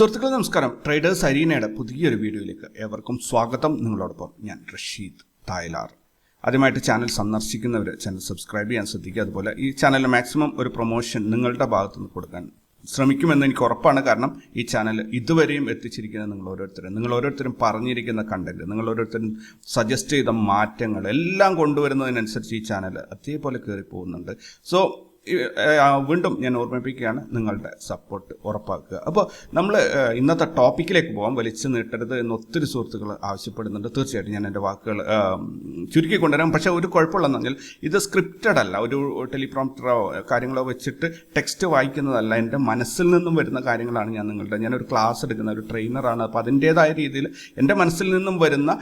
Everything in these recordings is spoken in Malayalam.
സുഹൃത്തുക്കളെ നമസ്കാരം. ട്രേഡേഴ്സ് അരീനയുടെ പുതിയൊരു വീഡിയോയിലേക്ക് ഏവർക്കും സ്വാഗതം. നിങ്ങളോടൊപ്പം ഞാൻ റഷീദ് തായലാർ. ആദ്യമായിട്ട് ചാനൽ സന്ദർശിക്കുന്നവർ ചാനൽ സബ്സ്ക്രൈബ് ചെയ്യാൻ ശ്രദ്ധിക്കുക. അതുപോലെ ഈ ചാനലിൽ മാക്സിമം ഒരു പ്രൊമോഷൻ നിങ്ങളുടെ ഭാഗത്തുനിന്ന് കൊടുക്കാൻ ശ്രമിക്കുമെന്ന് എനിക്ക് ഉറപ്പാണ്. കാരണം ഈ ചാനൽ ഇതുവരെയും എത്തിച്ചിരിക്കുന്ന നിങ്ങൾ ഓരോരുത്തരും നിങ്ങൾ ഓരോരുത്തരും പറഞ്ഞിരിക്കുന്ന കണ്ടന്റ് നിങ്ങൾ ഓരോരുത്തരും സജസ്റ്റ് ചെയ്ത മാറ്റങ്ങൾ എല്ലാം കൊണ്ടുവരുന്നതിനനുസരിച്ച് ഈ ചാനൽ അതേപോലെ കയറി പോകുന്നുണ്ട് സോ വീണ്ടും ഞാൻ ഓർമ്മിപ്പിക്കുകയാണ് നിങ്ങളുടെ സപ്പോർട്ട് ഉറപ്പാക്കുക. അപ്പോൾ നമ്മൾ ഇന്നത്തെ ടോപ്പിക്കിലേക്ക് പോകാം വലിച്ചു നീട്ടരുത് എന്ന് ഒത്തിരി സുഹൃത്തുക്കൾ ആവശ്യപ്പെടുന്നുണ്ട്. തീർച്ചയായിട്ടും ഞാൻ എന്റെ വാക്കുകൾ ചുരുക്കി കൊണ്ടുവരാം. പക്ഷേ ഒരു കുഴപ്പമുള്ളതെങ്കിൽ ഇത് സ്ക്രിപ്റ്റഡ് അല്ല. ഒരു ടെലിപ്രോംപ്റ്ററോ കാര്യങ്ങളോ വെച്ചിട്ട് ടെക്സ്റ്റ് വായിക്കുന്നതല്ല. എന്റെ മനസ്സിൽ നിന്നും വരുന്ന കാര്യങ്ങളാണ് ഞാൻ നിങ്ങളുടെ ഞാനൊരു ക്ലാസ് എടുക്കുന്ന ഒരു ട്രെയിനറാണ് അപ്പോൾ അതിന്റേതായ രീതിയിൽ എന്റെ മനസ്സിൽ നിന്നും വരുന്ന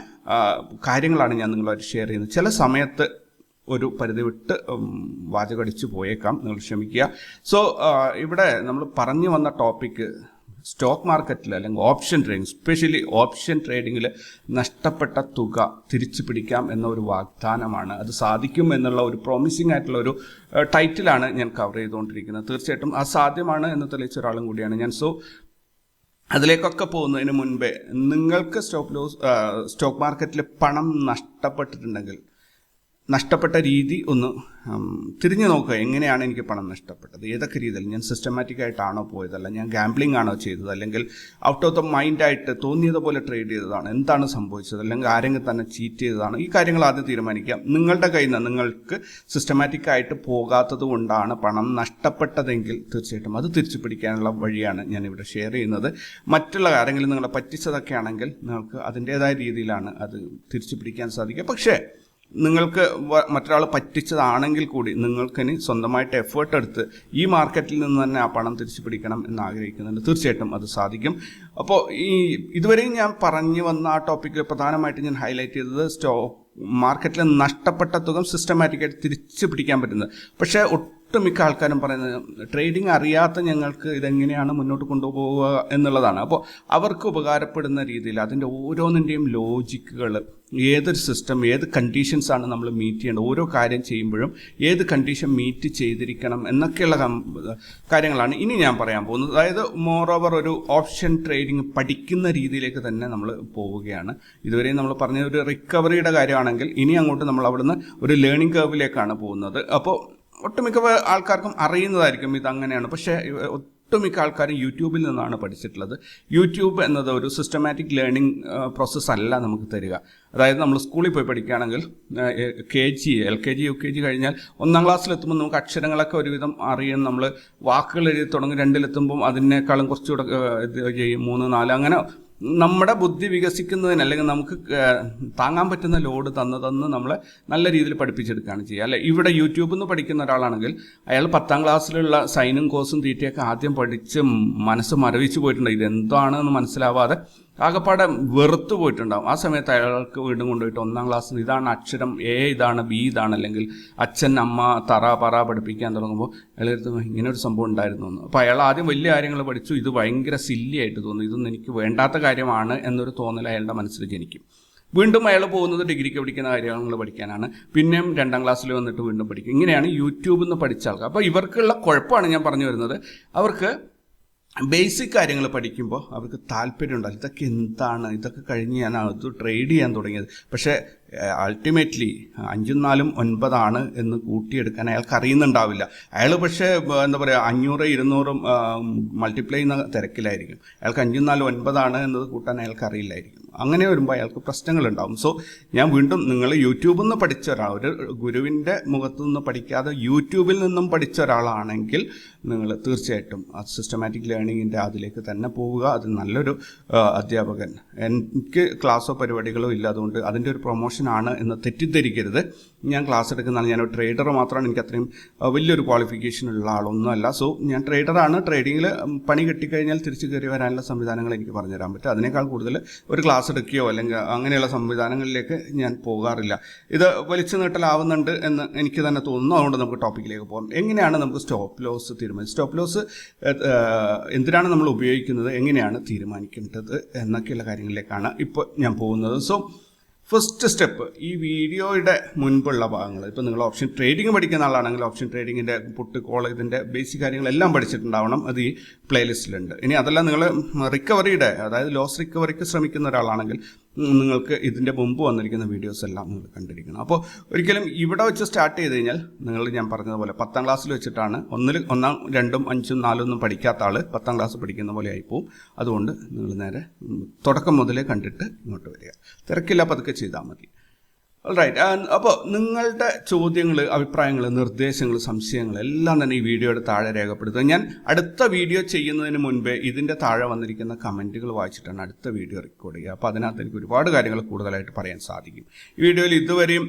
കാര്യങ്ങളാണ് ഞാൻ നിങ്ങളുമായിട്ട് ഷെയർ ചെയ്യുന്നത്. ചില സമയത്ത് ഒരു പരിധി വിട്ട് വാചകടിച്ചു പോയേക്കാം. നിങ്ങൾ ക്ഷമിക്കുക. സോ ഇവിടെ നമ്മൾ പറഞ്ഞു വന്ന ടോപ്പിക്ക് സ്റ്റോക്ക് മാർക്കറ്റിൽ അല്ലെങ്കിൽ ഓപ്ഷൻ ട്രേഡിംഗ് സ്പെഷ്യലി ഓപ്ഷൻ ട്രേഡിങ്ങിൽ നഷ്ടപ്പെട്ട തുക തിരിച്ചു പിടിക്കാം എന്ന ഒരു വാഗ്ദാനമാണ്. അത് സാധിക്കും എന്നുള്ള ഒരു പ്രോമിസിംഗ് ആയിട്ടുള്ള ഒരു ടൈറ്റിലാണ് ഞാൻ കവർ ചെയ്തുകൊണ്ടിരിക്കുന്നത്. തീർച്ചയായിട്ടും അത് സാധ്യമാണ് എന്ന് തെളിയിച്ച ഒരാളും കൂടിയാണ് ഞാൻ. സോ അതിലേക്കൊക്കെ പോകുന്നതിന് മുൻപേ നിങ്ങൾക്ക് സ്റ്റോക്ക് ലോസ് സ്റ്റോക്ക് മാർക്കറ്റിൽ പണം നഷ്ടപ്പെട്ടിട്ടുണ്ടെങ്കിൽ നഷ്ടപ്പെട്ട രീതി ഒന്ന് തിരിഞ്ഞു നോക്കുക. എങ്ങനെയാണ് എനിക്ക് പണം നഷ്ടപ്പെട്ടത്? ഏതൊക്കെ രീതിയിൽ? ഞാൻ സിസ്റ്റമാറ്റിക് ആയിട്ടാണോ പോയതല്ല ഞാൻ ഗാംബ്ലിംഗ് ആണോ ചെയ്തത്? അല്ലെങ്കിൽ ഔട്ട് ഓഫ് ദ മൈൻഡായിട്ട് തോന്നിയത് പോലെ ട്രേഡ് ചെയ്തതാണ്? എന്താണ് സംഭവിച്ചത്? അല്ലെങ്കിൽ ആരെങ്കിലും തന്നെ ചീറ്റ് ചെയ്തതാണ്? ഈ കാര്യങ്ങൾ ആദ്യം തീരുമാനിക്കുക നിങ്ങളുടെ കയ്യിൽ നിന്ന് നിങ്ങൾക്ക് സിസ്റ്റമാറ്റിക് ആയിട്ട് പോകാത്തത് കൊണ്ടാണ് പണം നഷ്ടപ്പെട്ടതെങ്കിൽ തീർച്ചയായിട്ടും അത് തിരിച്ചു പിടിക്കാനുള്ള വഴിയാണ് ഞാനിവിടെ ഷെയർ ചെയ്യുന്നത്. മറ്റുള്ള ആരെങ്കിലും നിങ്ങളെ പറ്റിച്ചതൊക്കെ ആണെങ്കിൽ നിങ്ങൾക്ക് അതിന്റെതായ രീതിയിലാണ് അത് തിരിച്ചു പിടിക്കാൻ സാധിക്കുക. പക്ഷേ നിങ്ങൾക്ക് മറ്റൊരാൾ പറ്റിച്ചതാണെങ്കിൽ കൂടി നിങ്ങൾക്കിനി സ്വന്തമായിട്ട് എഫേർട്ട് എടുത്ത് ഈ മാർക്കറ്റിൽ നിന്ന് തന്നെ ആ പണം തിരിച്ചു പിടിക്കണം എന്ന് ആഗ്രഹിക്കുന്നുണ്ട് തീർച്ചയായിട്ടും അത് സാധിക്കും. അപ്പോൾ ഈ ഇതുവരെയും ഞാൻ പറഞ്ഞു വന്ന ആ ടോപ്പിക്കിൽ പ്രധാനമായിട്ട് ഞാൻ ഹൈലൈറ്റ് ചെയ്തത് സ്റ്റോ മാർക്കറ്റിൽ നഷ്ടപ്പെട്ട തുക സിസ്റ്റമാറ്റിക്കായിട്ട് തിരിച്ചു പിടിക്കാൻ പറ്റുന്നത്. പക്ഷേ ഒട്ടുമിക്ക ആൾക്കാരും പറയുന്നത് ട്രേഡിംഗ് അറിയാത്ത ഞങ്ങൾക്ക് ഇതെങ്ങനെയാണ് മുന്നോട്ട് കൊണ്ടുപോവുക എന്നുള്ളതാണ്. അപ്പോൾ അവർക്ക് ഉപകാരപ്പെടുന്ന രീതിയിൽ അതിന്റെ ഓരോന്നിന്റെയും ലോജിക്കുകൾ ഏതൊരു സിസ്റ്റം ഏത് കണ്ടീഷൻസ് ആണ് നമ്മൾ മീറ്റ് ചെയ്യേണ്ടത്? ഓരോ കാര്യം ചെയ്യുമ്പോഴും ഏത് കണ്ടീഷൻ മീറ്റ് ചെയ്തിരിക്കണം എന്നൊക്കെയുള്ള കാര്യങ്ങളാണ് ഇനി ഞാൻ പറയാൻ പോകുന്നത്. അതായത് മോർ ഓവർ ഒരു ഓപ്ഷൻ ട്രേഡിംഗ് പഠിക്കുന്ന രീതിയിലേക്ക് തന്നെ നമ്മൾ പോവുകയാണ്. ഇതുവരെ നമ്മൾ പറഞ്ഞ ഒരു റിക്കവറിയുടെ കാര്യമാണെങ്കിൽ ഇനി അങ്ങോട്ട് നമ്മൾ അവിടുന്ന് ഒരു ലേണിംഗ് കർവിലേക്കാണ് പോകുന്നത്. അപ്പോൾ ഒട്ടുമിക്ക ആൾക്കാർക്കും അറിയുന്നതായിരിക്കും ഇത് അങ്ങനെയാണ് പക്ഷേ ഒട്ടുമിക്ക ആൾക്കാരും യൂട്യൂബിൽ നിന്നാണ് പഠിച്ചിട്ടുള്ളത്. യൂട്യൂബ് എന്നത് ഒരു സിസ്റ്റമാറ്റിക് ലേണിംഗ് പ്രോസസ്സ് അല്ല നമുക്ക് തരിക. അതായത് നമ്മൾ സ്കൂളിൽ പോയി പഠിക്കുകയാണെങ്കിൽ K G L K G U K G കഴിഞ്ഞാൽ ഒന്നാം ക്ലാസ്സിലെത്തുമ്പോൾ നമുക്ക് അക്ഷരങ്ങളൊക്കെ ഒരുവിധം അറിയാൻ നമ്മൾ വാക്കുകൾ എഴുതി തുടങ്ങി രണ്ടിലെത്തുമ്പം അതിനേക്കാളും കുറച്ചുകൂടെ ഇത് ചെയ്യും. മൂന്ന് നാല് അങ്ങനെ നമ്മുടെ ബുദ്ധി വികസിക്കുന്നതിന് അല്ലെങ്കിൽ നമുക്ക് താങ്ങാൻ പറ്റുന്ന ലോഡ് തന്ന് തന്ന് നമ്മളെ നല്ല രീതിയിൽ പഠിപ്പിച്ചെടുക്കുകയാണ് ചെയ്യുക. അല്ലെ ഇവിടെ യൂട്യൂബിൽ നിന്ന് പഠിക്കുന്ന ഒരാളാണെങ്കിൽ അയാൾ പത്താം ക്ലാസ്സിലുള്ള സൈനും കോസും തീറ്റയൊക്കെ ആദ്യം പഠിച്ച് മനസ്സ് മരവിച്ച് പോയിട്ടുണ്ട്. ഇതെന്താണെന്ന് മനസ്സിലാവാതെ ആകപ്പാടെ വെറുത്തു പോയിട്ടുണ്ടാവും. ആ സമയത്ത് അയാൾക്ക് വീണ്ടും കൊണ്ടുപോയിട്ട് ഒന്നാം ക്ലാസ് ഇതാണ് അക്ഷരം എ ഇതാണ് ബി ഇതാണ് അല്ലെങ്കിൽ അച്ഛൻ അമ്മ തറ പറ പഠിപ്പിക്കാൻ തുടങ്ങുമ്പോൾ അയാളെടുത്ത് ഇങ്ങനെ ഒരു സംഭവം ഉണ്ടായിരുന്നു എന്ന്. അപ്പോൾ അയാൾ ആദ്യം വലിയ കാര്യങ്ങൾ പഠിച്ചു. ഇത് ഭയങ്കര സില്ലിയായിട്ട് തോന്നുന്നു. ഇതൊന്നും എനിക്ക് വേണ്ടാത്ത കാര്യമാണ് എന്നൊരു തോന്നൽ അയാളുടെ മനസ്സിൽ ജനിക്കും. വീണ്ടും അയാൾ പോകുന്നത് ഡിഗ്രിക്ക് പഠിക്കുന്ന കാര്യങ്ങൾ പഠിക്കാനാണ്. പിന്നെയും രണ്ടാം ക്ലാസ്സിൽ വന്നിട്ട് വീണ്ടും പഠിക്കും. ഇങ്ങനെയാണ് യൂട്യൂബിൽ നിന്ന് പഠിച്ച ആൾക്കാർ. അപ്പോൾ ഇവർക്കുള്ള കുഴപ്പമാണ് ഞാൻ പറഞ്ഞു വരുന്നത്. അവർക്ക് ബേസിക് കാര്യങ്ങൾ പഠിക്കുമ്പോൾ അവർക്ക് താല്പര്യം ഉണ്ടാകും ഇതൊക്കെ എന്താണ്? ഇതൊക്കെ കഴിഞ്ഞ് ഞാൻ അത് ട്രേഡ് ചെയ്യാൻ തുടങ്ങിയത്. പക്ഷേ അൾട്ടിമേറ്റ്ലി അഞ്ചും നാലും ഒൻപതാണ് എന്ന് കൂട്ടിയെടുക്കാൻ അയാൾക്ക് അറിയുന്നുണ്ടാവില്ല. അയാൾ പക്ഷേ എന്താ പറയുക അഞ്ഞൂറ് ഇരുന്നൂറും മൾട്ടിപ്ലൈ ചെയ്യുന്ന തിരക്കിലായിരിക്കും. അയാൾക്ക് അഞ്ചും നാലും ഒൻപതാണ് എന്നത് കൂട്ടാൻ അയാൾക്ക് അറിയില്ലായിരിക്കും. അങ്ങനെ വരുമ്പോൾ അയാൾക്ക് പ്രശ്നങ്ങളുണ്ടാവും. സോ ഞാൻ വീണ്ടും നിങ്ങൾ യൂട്യൂബിൽ നിന്ന് പഠിച്ച ഒരാൾ ഒരു ഗുരുവിന്റെ മുഖത്തു നിന്ന് പഠിക്കാതെ യൂട്യൂബിൽ നിന്നും പഠിച്ച ഒരാളാണെങ്കിൽ നിങ്ങൾ തീർച്ചയായിട്ടും സിസ്റ്റമാറ്റിക് ലേണിങ്ങിന്റെ അതിലേക്ക് തന്നെ പോവുക. അത് നല്ലൊരു അധ്യാപകൻ. എനിക്ക് ക്ലാസ്സോ പരിപാടികളോ ഇല്ല. അതുകൊണ്ട് അതിന്റെ ഒരു പ്രൊമോഷനാണ് എന്ന് തെറ്റിദ്ധരിക്കരുത്. ഞാൻ ക്ലാസ് എടുക്കുന്നതാണ്. ഞാൻ ഒരു ട്രേഡർ മാത്രമാണ്. എനിക്ക് അത്രയും വലിയൊരു ക്വാളിഫിക്കേഷൻ ഉള്ള ആളൊന്നുമല്ല സോ ഞാൻ ട്രേഡറാണ് ട്രേഡിങ്ങിൽ പണി കിട്ടിക്കഴിഞ്ഞാൽ തിരിച്ചു കയറി വരാനുള്ള സംവിധാനങ്ങൾ എനിക്ക് പറഞ്ഞുതരാൻ പറ്റും. അതിനേക്കാൾ കൂടുതൽ ഒരു ക്ലാസ് എടുക്കുകയോ അല്ലെങ്കിൽ അങ്ങനെയുള്ള സംവിധാനങ്ങളിലേക്ക് ഞാൻ പോകാറില്ല. ഇത് വലിച്ചു നീട്ടലാവുന്നുണ്ട് എന്ന് എനിക്ക് തന്നെ തോന്നുന്നു. അതുകൊണ്ട് നമുക്ക് ടോപ്പിക്കിലേക്ക് പോകാം. എങ്ങനെയാണ് നമുക്ക് സ്റ്റോപ്പ് ലോസ് തീരുമാനിച്ചത്? സ്റ്റോപ്പ് ലോസ് എന്തിനാണ് നമ്മൾ ഉപയോഗിക്കുന്നത്? എങ്ങനെയാണ് തീരുമാനിക്കേണ്ടത്? എന്നൊക്കെയുള്ള കാര്യങ്ങളിലേക്കാണ് ഇപ്പോൾ ഞാൻ പോകുന്നത്. സോ ഫസ്റ്റ് സ്റ്റെപ്പ് ഈ വീഡിയോയുടെ മുൻപുള്ള ഭാഗങ്ങൾ. ഇപ്പോൾ നിങ്ങൾ ഓപ്ഷൻ ട്രേഡിംഗ് പഠിക്കുന്ന ആളാണെങ്കിൽ ഓപ്ഷൻ ട്രേഡിങ്ങിന്റെ പുട്ട് കോൾ ഇതിന്റെ ബേസിക് കാര്യങ്ങളെല്ലാം പഠിച്ചിട്ടുണ്ടാവണം. അത് ഈ പ്ലേലിസ്റ്റിലുണ്ട്. ഇനി അതെല്ലാം നിങ്ങൾ റിക്കവറിയുടെ അതായത് ലോസ് റിക്കവറിക്ക് ശ്രമിക്കുന്ന ഒരാളാണെങ്കിൽ നിങ്ങൾക്ക് ഇതിന്റെ മുമ്പ് വന്നിരിക്കുന്ന വീഡിയോസ് എല്ലാം നിങ്ങൾ കണ്ടിരിക്കണം. അപ്പോൾ ഒരിക്കലും ഇവിടെ വെച്ച് സ്റ്റാർട്ട് ചെയ്ത് കഴിഞ്ഞാൽ നിങ്ങൾ ഞാൻ പറഞ്ഞതുപോലെ പത്താം ക്ലാസ്സിൽ വെച്ചിട്ടാണ് ഒന്നിൽ ഒന്നാം രണ്ടും അഞ്ചും നാലും ഒന്നും പഠിക്കാത്ത ആൾ പത്താം ക്ലാസ് പഠിക്കുന്ന പോലെ ആയിപ്പോവും അതുകൊണ്ട് നിങ്ങൾ നേരെ തുടക്കം മുതലേ കണ്ടിട്ട് ഇങ്ങോട്ട് വരിക. തിരക്കില്ല പതുക്കെ ചെയ്താൽ മതി. റൈറ്റ് അപ്പോൾ നിങ്ങളുടെ ചോദ്യങ്ങൾ അഭിപ്രായങ്ങൾ നിർദ്ദേശങ്ങൾ സംശയങ്ങൾ എല്ലാം തന്നെ ഈ വീഡിയോയുടെ താഴെ രേഖപ്പെടുത്തുക. ഞാൻ അടുത്ത വീഡിയോ ചെയ്യുന്നതിന് മുൻപേ ഇതിന്റെ താഴെ വന്നിരിക്കുന്ന കമന്റുകൾ വായിച്ചിട്ടാണ് അടുത്ത വീഡിയോ റെക്കോർഡ് ചെയ്യുക. അപ്പോൾ അതിനകത്ത് എനിക്ക് ഒരുപാട് കാര്യങ്ങൾ കൂടുതലായിട്ട് പറയാൻ സാധിക്കും. ഈ വീഡിയോയിൽ ഇതുവരെയും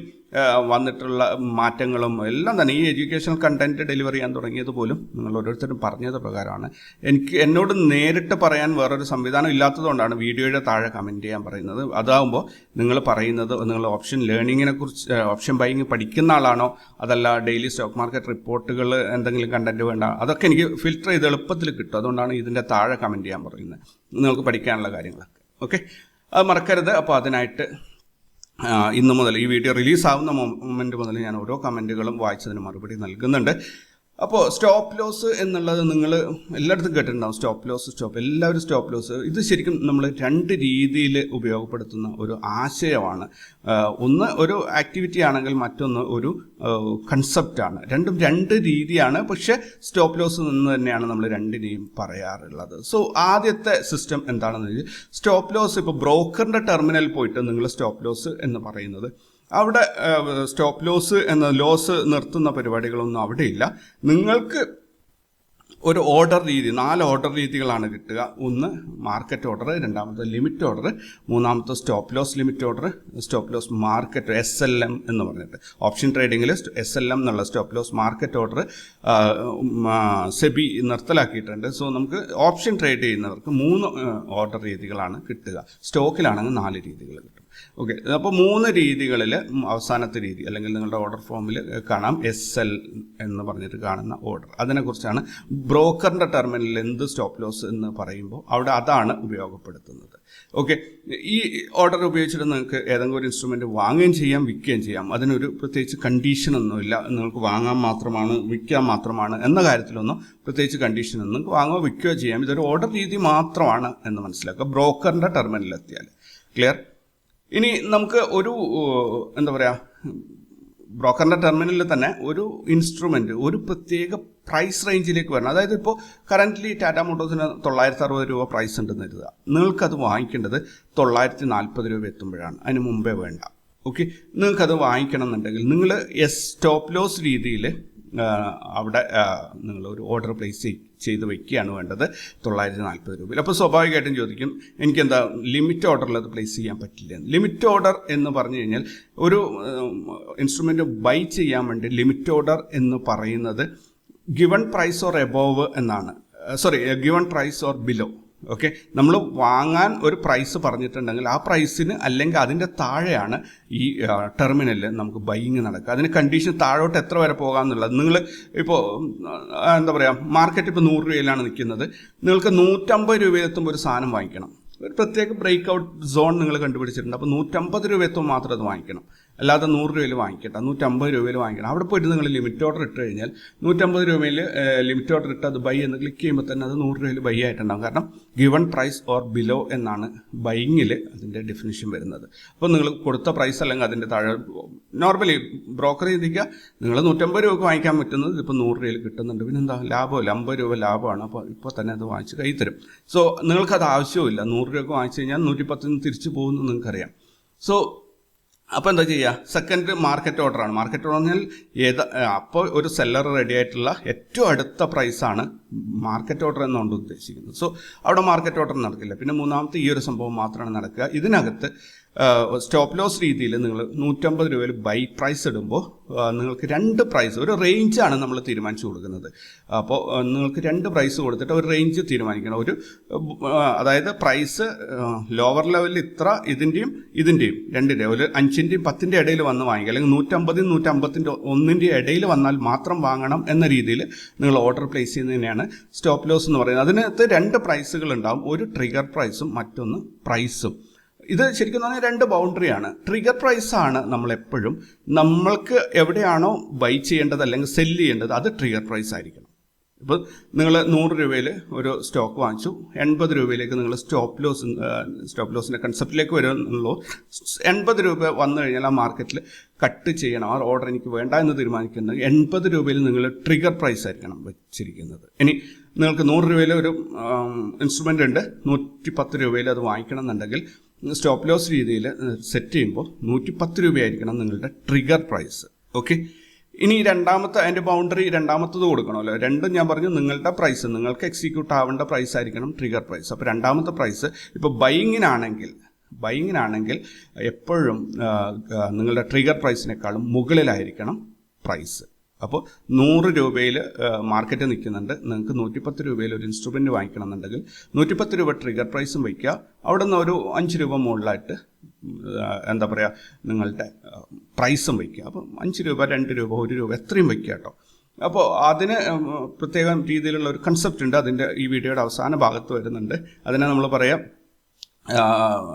വന്നിട്ടുള്ള മാറ്റങ്ങളും എല്ലാം തന്നെ. ഈ എഡ്യൂക്കേഷണൽ കണ്ടന്റ് ഡെലിവറി ചെയ്യാൻ തുടങ്ങിയത് പോലും നിങ്ങൾ ഓരോരുത്തരും പറഞ്ഞത് പ്രകാരമാണ്. എനിക്ക് എന്നോട് നേരിട്ട് പറയാൻ വേറൊരു സംവിധാനം ഇല്ലാത്തതുകൊണ്ടാണ് വീഡിയോയുടെ താഴെ കമന്റ് ചെയ്യാൻ പറയുന്നത്. അതാകുമ്പോൾ നിങ്ങൾ പറയുന്നത് നിങ്ങൾ ഓപ്ഷൻ ലേണിങ്ങിനെ കുറിച്ച് ഓപ്ഷൻ ബൈങ് പഠിക്കുന്ന ആളാണോ? അതല്ല ഡെയിലി സ്റ്റോക്ക് മാർക്കറ്റ് റിപ്പോർട്ടുകൾ എന്തെങ്കിലും കണ്ടന്റ് വേണ്ട? അതൊക്കെ എനിക്ക് ഫിൽട്ടർ ചെയ്ത് എളുപ്പത്തിൽ കിട്ടും. അതുകൊണ്ടാണ് ഇതിന്റെ താഴെ കമന്റ് ചെയ്യാൻ പറയുന്നത്. നിങ്ങൾക്ക് പഠിക്കാനുള്ള കാര്യങ്ങളൊക്കെ. ഓക്കെ? അത് മറക്കരുത്. അപ്പോൾ അതിനായിട്ട് ഇന്ന് മുതൽ ഈ വീഡിയോ റിലീസാവുന്ന മൊമെന്റ് മുതൽ ഞാൻ ഓരോ കമന്റുകളും വായിച്ചതിന് മറുപടി നൽകുന്നുണ്ട്. അപ്പോൾ സ്റ്റോപ്പ് ലോസ് എന്നുള്ളത് നിങ്ങൾ എല്ലായിടത്തും കേട്ടിട്ടുണ്ടാവും. സ്റ്റോപ്പ് ലോസ് സ്റ്റോപ്പ് എല്ലാവരും സ്റ്റോപ്പ് ലോസ് ഇത് ശരിക്കും നമ്മൾ രണ്ട് രീതിയിൽ ഉപയോഗപ്പെടുത്തുന്ന ഒരു ആശയമാണ്. ഒന്ന് ഒരു ആക്ടിവിറ്റി ആണെങ്കിൽ മറ്റൊന്ന് ഒരു കൺസെപ്റ്റാണ് രണ്ടും രണ്ട് രീതിയാണ്. പക്ഷേ സ്റ്റോപ്പ് ലോസ് നിന്ന് തന്നെയാണ് നമ്മൾ രണ്ടിനെയും പറയാറുള്ളത്. സോ ആദ്യത്തെ സിസ്റ്റം എന്താണെന്ന് വെച്ചാൽ സ്റ്റോപ്പ് ലോസ് ഇപ്പോൾ ബ്രോക്കറിന്റെ ടെർമിനൽ പോയിട്ട് നിങ്ങൾ സ്റ്റോപ്പ് ലോസ് എന്ന് പറയുന്നത് അവിടെ സ്റ്റോപ്പ് ലോസ് എന്ന ലോസ് നിർത്തുന്ന പരിപാടികളൊന്നും അവിടെ ഇല്ല നിങ്ങൾക്ക് ഒരു ഓർഡർ രീതി നാല് ഓർഡർ രീതികളാണ് കിട്ടുക. ഒന്ന് മാർക്കറ്റ് ഓർഡർ രണ്ടാമത്തെ ലിമിറ്റ് ഓർഡർ മൂന്നാമത്തെ stop loss limit order stop loss market S L M എന്ന് പറഞ്ഞിട്ട്. ഓപ്ഷൻ ട്രേഡിങ്ങിൽ എസ് എൽ എം എന്നുള്ള stop loss market order SEBI നിർത്തലാക്കിയിട്ടുണ്ട്. So നമുക്ക് ഓപ്ഷൻ ട്രേഡ് ചെയ്യുന്നവർക്ക് മൂന്ന് ഓർഡർ രീതികളാണ് കിട്ടുക. സ്റ്റോക്കിലാണെങ്കിൽ നാല് രീതികൾ കിട്ടും. ഓക്കെ അപ്പോൾ മൂന്ന് രീതികളിൽ അവസാനത്തെ രീതി അല്ലെങ്കിൽ നിങ്ങളുടെ ഓർഡർ ഫോമിൽ കാണാം. എസ് എൽ എന്ന് പറഞ്ഞിട്ട് കാണുന്ന ഓർഡർ അതിനെക്കുറിച്ചാണ് ബ്രോക്കറിന്റെ ടെർമിനലിൽ എന്ത് സ്റ്റോപ്പ് ലോസ് എന്ന് പറയുമ്പോൾ അവിടെ അതാണ് ഉപയോഗപ്പെടുത്തുന്നത്. ഓക്കെ ഈ ഓർഡർ ഉപയോഗിച്ചിട്ട് നിങ്ങൾക്ക് ഏതെങ്കിലും ഒരു ഇൻസ്ട്രുമെന്റ് വാങ്ങുകയും ചെയ്യാം വിൽക്കുകയും ചെയ്യാം. അതിനൊരു പ്രത്യേകിച്ച് കണ്ടീഷനൊന്നുമില്ല നിങ്ങൾക്ക് വാങ്ങാൻ മാത്രമാണ് വിൽക്കാൻ മാത്രമാണ് എന്ന കാര്യത്തിലൊന്നും പ്രത്യേകിച്ച് കണ്ടീഷനൊന്നും നിങ്ങൾക്ക് വാങ്ങുകയോ വിൽക്കുകയോ ചെയ്യാം. ഇതൊരു ഓർഡർ രീതി മാത്രമാണ് എന്ന് മനസ്സിലാക്കുക. ബ്രോക്കറിന്റെ ടെർമിനലിലെത്തിയാൽ ക്ലിയർ ഇനി നമുക്ക് ഒരു എന്താ പറയുക ബ്രോക്കറിന്റെ ടെർമിനലിൽ തന്നെ ഒരു ഇൻസ്ട്രുമെന്റ് ഒരു പ്രത്യേക പ്രൈസ് റേഞ്ചിലേക്ക് വരണം. അതായത് ഇപ്പോൾ കറന്റ്ലി ടാറ്റ മോട്ടോഴ്സിന് തൊള്ളായിരത്തി അറുപത് രൂപ പ്രൈസ് ഉണ്ടെന്ന് കരുതുക. നിങ്ങൾക്കത് വാങ്ങിക്കേണ്ടത് തൊള്ളായിരത്തി നാൽപ്പത് രൂപ എത്തുമ്പോഴാണ്. അതിന് മുമ്പേ വേണ്ട. ഓക്കെ? നിങ്ങൾക്കത് വാങ്ങിക്കണം എന്നുണ്ടെങ്കിൽ നിങ്ങൾ എസ് സ്റ്റോപ്പ് ലോസ് രീതിയിൽ അവിടെ നിങ്ങൾ ഒരു ഓർഡർ പ്ലേസ് ചെയ്ത് വയ്ക്കുകയാണ് വേണ്ടത്. തൊള്ളായിരത്തി നാൽപ്പത് രൂപയിൽ. അപ്പോൾ സ്വാഭാവികമായിട്ടും ചോദിക്കും എനിക്കെന്താ ലിമിറ്റ് ഓർഡറിൽ അത് പ്ലേസ് ചെയ്യാൻ പറ്റില്ല? ലിമിറ്റ് ഓർഡർ എന്ന് പറഞ്ഞു കഴിഞ്ഞാൽ ഒരു ഇൻസ്ട്രുമെന്റ് ബൈ ചെയ്യാൻ വേണ്ടി ലിമിറ്റ് ഓർഡർ എന്ന് പറയുന്നത് ഗിവൺ പ്രൈസ് ഓർ എബോവ് എന്നാണ്. Sorry given price or below okay? നമ്മൾ വാങ്ങാൻ ഒരു പ്രൈസ് പറഞ്ഞിട്ടുണ്ടെങ്കിൽ ആ പ്രൈസിന് അല്ലെങ്കിൽ അതിന്റെ താഴെയാണ് ഈ ടെർമിനലിൽ നമുക്ക് ബൈയിങ് നടക്കുക. അതിന് കണ്ടീഷൻ താഴോട്ട് എത്ര വരെ പോകാമെന്നുള്ളത് നിങ്ങൾ ഇപ്പോൾ എന്താ പറയുക മാർക്കറ്റ് ഇപ്പോൾ നൂറ് രൂപയിലാണ് നിൽക്കുന്നത്. നിങ്ങൾക്ക് നൂറ്റമ്പത് രൂപയിലെത്തുമ്പോൾ ഒരു സാധനം വാങ്ങിക്കണം. ഒരു പ്രത്യേക ബ്രേക്ക് ഔട്ട് സോൺ നിങ്ങൾ കണ്ടുപിടിച്ചിട്ടുണ്ട്. അപ്പോൾ നൂറ്റമ്പത് രൂപ എത്തുമ്പോൾ മാത്രം അത് വാങ്ങിക്കണം. അല്ലാതെ നൂറ് രൂപയിൽ വാങ്ങിക്കട്ടെ നൂറ്റമ്പത് രൂപയിൽ വാങ്ങിക്കണം. അവിടെ പോയിട്ട് നിങ്ങൾ ലിമിറ്റ് ഓർഡർ ഇട്ട് കഴിഞ്ഞാൽ നൂറ്റമ്പത് രൂപയിൽ ലിമിറ്റ് ഓർഡർ ഇട്ട് അത് ബൈ എന്ന് ക്ലിക്ക് ചെയ്യുമ്പോൾ തന്നെ അത് നൂറ് രൂപയിൽ ബൈ ആയിട്ടുണ്ടാകും കാരണം ഗിവൺ പ്രൈസ് ഓർ ബിലോ എന്നാണ് ബൈങ്ങിൽ അതിന്റെ ഡെഫിനിഷൻ വരുന്നത്. അപ്പോൾ നിങ്ങൾ കൊടുത്ത പ്രൈസ് അല്ലെങ്കിൽ അതിന്റെ താഴെ നോർമലി ബ്രോക്കർ ചിന്തിക്കുക നിങ്ങൾ നൂറ്റമ്പത് രൂപക്ക് വാങ്ങിക്കാൻ പറ്റുന്നത് ഇപ്പോൾ നൂറ് രൂപയിൽ കിട്ടുന്നുണ്ട്. പിന്നെ എന്താ ലാഭമല്ല അമ്പത് രൂപ ലാഭമാണ്. അപ്പോൾ ഇപ്പോൾ തന്നെ അത് വാങ്ങിച്ച് കൈ തരും. സോ നിങ്ങൾക്കത് ആവശ്യമില്ല നൂറ് രൂപക്ക് വാങ്ങിച്ചു കഴിഞ്ഞാൽ നൂറ്റിപ്പത്തിന് തിരിച്ചു പോകുമെന്ന് നിങ്ങൾക്കറിയാം. സോ അപ്പോൾ എന്താ ചെയ്യുക സെക്കൻഡ് മാർക്കറ്റ് ഓർഡറാണ് മാർക്കറ്റ് ഓർഡർ പറഞ്ഞാൽ ഏത് അപ്പോൾ ഒരു സെല്ലർ റെഡി ആയിട്ടുള്ള ഏറ്റവും അടുത്ത പ്രൈസാണ് മാർക്കറ്റ് ഓർഡർ എന്നുകൊണ്ട് ഉദ്ദേശിക്കുന്നത്. സോ അവിടെ മാർക്കറ്റ് ഓർഡർ നടക്കില്ല. പിന്നെ മൂന്നാമത്തെ ഈ ഒരു സംഭവം മാത്രമാണ് നടക്കുക. ഇതിനകത്ത് സ്റ്റോപ്പ് ലോസ് രീതിയിൽ നിങ്ങൾ നൂറ്റമ്പത് രൂപയിൽ ബൈ പ്രൈസ് ഇടുമ്പോൾ നിങ്ങൾക്ക് രണ്ട് പ്രൈസ് ഒരു റേഞ്ചാണ് നമ്മൾ തീരുമാനിച്ചു കൊടുക്കുന്നത്. അപ്പോൾ നിങ്ങൾക്ക് രണ്ട് പ്രൈസ് കൊടുത്തിട്ട് ഒരു റേഞ്ച് തീരുമാനിക്കണം. ഒരു അതായത് പ്രൈസ് ലോവർ ലെവലിൽ ഇത്ര ഇതിന്റെയും ഇതിന്റെയും രണ്ടിന്റെയും ഒരു അഞ്ചിന്റെയും പത്തിന്റെ ഇടയിൽ വന്ന് വാങ്ങിക്കുക. അല്ലെങ്കിൽ നൂറ്റമ്പതിന് നൂറ്റമ്പത്തിന്റെ ഒന്നിന്റെ ഇടയിൽ വന്നാൽ മാത്രം വാങ്ങണം എന്ന രീതിയിൽ നിങ്ങൾ ഓർഡർ പ്ലേസ് ചെയ്യുന്നതിനെയാണ് സ്റ്റോപ്പ് ലോസ് എന്ന് പറയുന്നത്. അതിനകത്ത് രണ്ട് പ്രൈസുകൾ ഉണ്ടാവും. ഒരു ട്രിഗർ പ്രൈസും മറ്റൊന്ന് പ്രൈസും ഇത് ശരിക്കും പറഞ്ഞാൽ രണ്ട് ബൗണ്ടറിയാണ് ട്രിഗർ പ്രൈസ് ആണ് നമ്മൾ എപ്പോഴും നമ്മൾക്ക് എവിടെയാണോ ബൈ ചെയ്യേണ്ടത് അല്ലെങ്കിൽ സെല്ല് ചെയ്യേണ്ടത് അത് ട്രിഗർ പ്രൈസ് ആയിരിക്കണം. ഇപ്പോൾ നിങ്ങൾ നൂറ് രൂപയിൽ ഒരു സ്റ്റോക്ക് വാങ്ങിച്ചു. എൺപത് രൂപയിലേക്ക് നിങ്ങൾ സ്റ്റോപ്പ് ലോസ് സ്റ്റോപ്പ് ലോസിന്റെ കൺസെപ്റ്റിലേക്ക് വരുന്നുള്ളൂ. എൺപത് രൂപ വന്നു കഴിഞ്ഞാൽ ആ മാർക്കറ്റിൽ കട്ട് ചെയ്യണം. ആ ഓർഡർ എനിക്ക് വേണ്ട എന്ന് തീരുമാനിക്കുന്നത് എൺപത് രൂപയിൽ നിങ്ങൾ ട്രിഗർ പ്രൈസ് ആയിരിക്കണം വെച്ചിരിക്കുന്നത്. ഇനി നിങ്ങൾക്ക് നൂറ് രൂപയിൽ ഒരു ഇൻസ്ട്രുമെന്റ് ഉണ്ട്. നൂറ്റി പത്ത് രൂപയിൽ അത് വാങ്ങിക്കണം എന്നുണ്ടെങ്കിൽ സ്റ്റോപ്പ് ലോസ് രീതിയിൽ സെറ്റ് ചെയ്യുമ്പോൾ നൂറ്റി പത്ത് രൂപയായിരിക്കണം നിങ്ങളുടെ ട്രിഗർ പ്രൈസ് ഓക്കെ ഇനി രണ്ടാമത്തെ അതിന്റെ ബൗണ്ടറി രണ്ടാമത്തത് കൊടുക്കണമല്ലോ രണ്ടും ഞാൻ പറഞ്ഞു നിങ്ങളുടെ പ്രൈസ് നിങ്ങൾക്ക് എക്സിക്യൂട്ട് ആവേണ്ട പ്രൈസ് ആയിരിക്കണം ട്രിഗർ പ്രൈസ് അപ്പോൾ രണ്ടാമത്തെ പ്രൈസ് ഇപ്പോൾ ബൈങ്ങിനാണെങ്കിൽ ബൈങ്ങിനാണെങ്കിൽ എപ്പോഴും നിങ്ങളുടെ ട്രിഗർ പ്രൈസിനേക്കാളും മുകളിലായിരിക്കണം പ്രൈസ് അപ്പോൾ നൂറ് രൂപയിൽ മാർക്കറ്റ് നിൽക്കുന്നുണ്ട്. നിങ്ങൾക്ക് നൂറ്റിപ്പത്ത് രൂപയിൽ ഒരു ഇൻസ്ട്രുമെന്റ് വാങ്ങിക്കണം എന്നുണ്ടെങ്കിൽ നൂറ്റിപ്പത്ത് രൂപ ട്രിഗർ പ്രൈസും വയ്ക്കുക. അവിടെ നിന്ന് ഒരു അഞ്ച് രൂപ മുകളിലായിട്ട് എന്താ പറയുക നിങ്ങളുടെ പ്രൈസും വയ്ക്കുക. അപ്പോൾ അഞ്ച് രൂപ രണ്ട് രൂപ ഒരു രൂപ എത്രയും വയ്ക്കുക കേട്ടോ. അപ്പോൾ അതിന് പ്രത്യേക രീതിയിലുള്ള ഒരു കൺസെപ്റ്റ് ഉണ്ട്. അതിന്റെ ഈ വീഡിയോയുടെ അവസാന ഭാഗത്ത് വരുന്നുണ്ട്. അതിനെ നമ്മൾ പറയാം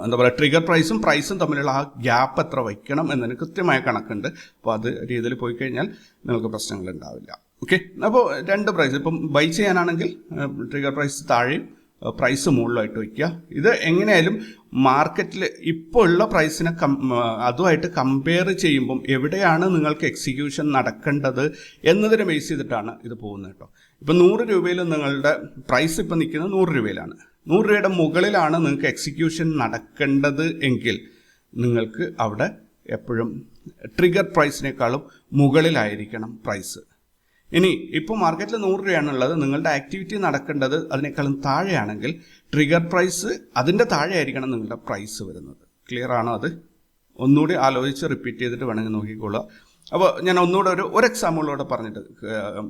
എന്താ പറയുക ട്രിഗർ പ്രൈസും പ്രൈസും തമ്മിലുള്ള ആ ഗ്യാപ്പ് എത്ര വയ്ക്കണം എന്നതിന് കൃത്യമായ കണക്കുണ്ട്. അപ്പോൾ അത് രീതിയിൽ പോയി കഴിഞ്ഞാൽ നിങ്ങൾക്ക് പ്രശ്നങ്ങൾ ഉണ്ടാവില്ല. ഓക്കെ അപ്പോൾ രണ്ട് പ്രൈസ് ഇപ്പം ബൈ ചെയ്യാനാണെങ്കിൽ ട്രിഗർ പ്രൈസ് താഴെയും പ്രൈസ് മുകളിലായിട്ട് വയ്ക്കുക. ഇത് എങ്ങനെയായാലും മാർക്കറ്റിൽ ഇപ്പോൾ ഉള്ള പ്രൈസിനെ കം അതുമായിട്ട് കമ്പയർ ചെയ്യുമ്പം എവിടെയാണ് നിങ്ങൾക്ക് എക്സിക്യൂഷൻ നടക്കേണ്ടത് എന്നതിനെ ബേസ് ചെയ്തിട്ടാണ് ഇത് പോകുന്നത് കേട്ടോ. ഇപ്പം നൂറ് രൂപയിൽ നിങ്ങളുടെ പ്രൈസ് ഇപ്പം നിൽക്കുന്നത് നൂറ് രൂപയിലാണ്. നൂറ് രൂപയുടെ മുകളിലാണ് നിങ്ങൾക്ക് എക്സിക്യൂഷൻ നടക്കേണ്ടത് എങ്കിൽ നിങ്ങൾക്ക് അവിടെ എപ്പോഴും ട്രിഗർ പ്രൈസിനേക്കാളും മുകളിലായിരിക്കണം പ്രൈസ് ഇനി ഇപ്പോൾ മാർക്കറ്റിൽ നൂറ് രൂപയാണുള്ളത് നിങ്ങളുടെ ആക്ടിവിറ്റി നടക്കേണ്ടത് അതിനേക്കാളും താഴെയാണെങ്കിൽ ട്രിഗർ പ്രൈസ് അതിന്റെ താഴെയായിരിക്കണം നിങ്ങളുടെ പ്രൈസ് വരുന്നത്. ക്ലിയർ ആണോ അത്? ഒന്നുകൂടി ആലോചിച്ച് റിപ്പീറ്റ് ചെയ്തിട്ട് വേണമെങ്കിൽ നോക്കിക്കൊള്ളുക അപ്പോൾ ഞാൻ ഒന്നുകൂടെ ഒരു ഒരു എക്സാമ്പിളിലൂടെ പറഞ്ഞിട്ട്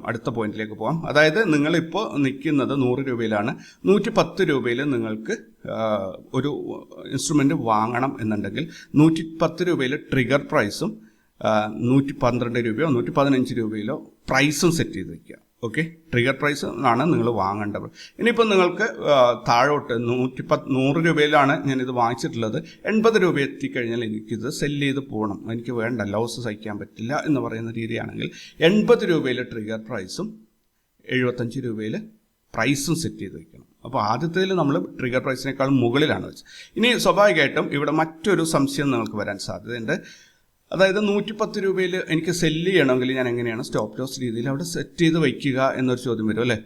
അടുത്ത പോയിന്റിലേക്ക് പോകാം അതായത് നിങ്ങളിപ്പോൾ നിൽക്കുന്നത് നൂറ് രൂപയിലാണ്. നൂറ്റി പത്ത് രൂപയിൽ നിങ്ങൾക്ക് ഒരു ഇൻസ്ട്രുമെന്റ് വാങ്ങണം എന്നുണ്ടെങ്കിൽ നൂറ്റി പത്ത് രൂപയിൽ ട്രിഗർ പ്രൈസും നൂറ്റി പന്ത്രണ്ട് രൂപയോ നൂറ്റി പതിനഞ്ച് രൂപയിലോ പ്രൈസും സെറ്റ് ചെയ്ത് വയ്ക്കുക ഓക്കെ? ട്രിഗർ പ്രൈസ് ആണ് നിങ്ങൾ വാങ്ങേണ്ടത്. ഇനിയിപ്പോൾ നിങ്ങൾക്ക് താഴോട്ട് നൂറ്റി പത്ത് നൂറ് രൂപയിലാണ് ഞാനിത് വാങ്ങിച്ചിട്ടുള്ളത്. എൺപത് രൂപ എത്തിക്കഴിഞ്ഞാൽ എനിക്കിത് സെല്ല് ചെയ്ത് പോകണം. എനിക്ക് വേണ്ട ലോസ് സഹിക്കാൻ പറ്റില്ല എന്ന് പറയുന്ന രീതിയാണെങ്കിൽ എൺപത് രൂപയിലെ ട്രിഗർ പ്രൈസും എഴുപത്തഞ്ച് രൂപയിൽ പ്രൈസും സെറ്റ് ചെയ്ത് വയ്ക്കണം അപ്പോൾ ആദ്യത്തേതിൽ നമ്മൾ ട്രിഗർ പ്രൈസിനേക്കാളും മുകളിലാണ് വെച്ചത്. ഇനി സ്വാഭാവികമായിട്ടും ഇവിടെ മറ്റൊരു സംശയം നിങ്ങൾക്ക് വരാൻ സാധ്യതയുണ്ട്. അതായത് നൂറ്റിപ്പത്ത് രൂപയിൽ എനിക്ക് സെല്ല് ചെയ്യണമെങ്കിൽ ഞാൻ എങ്ങനെയാണ് സ്റ്റോപ്പ് ലോസ് രീതിയിൽ അവിടെ സെറ്റ് ചെയ്ത് വയ്ക്കുക എന്നൊരു ചോദ്യം വരും അല്ലേ?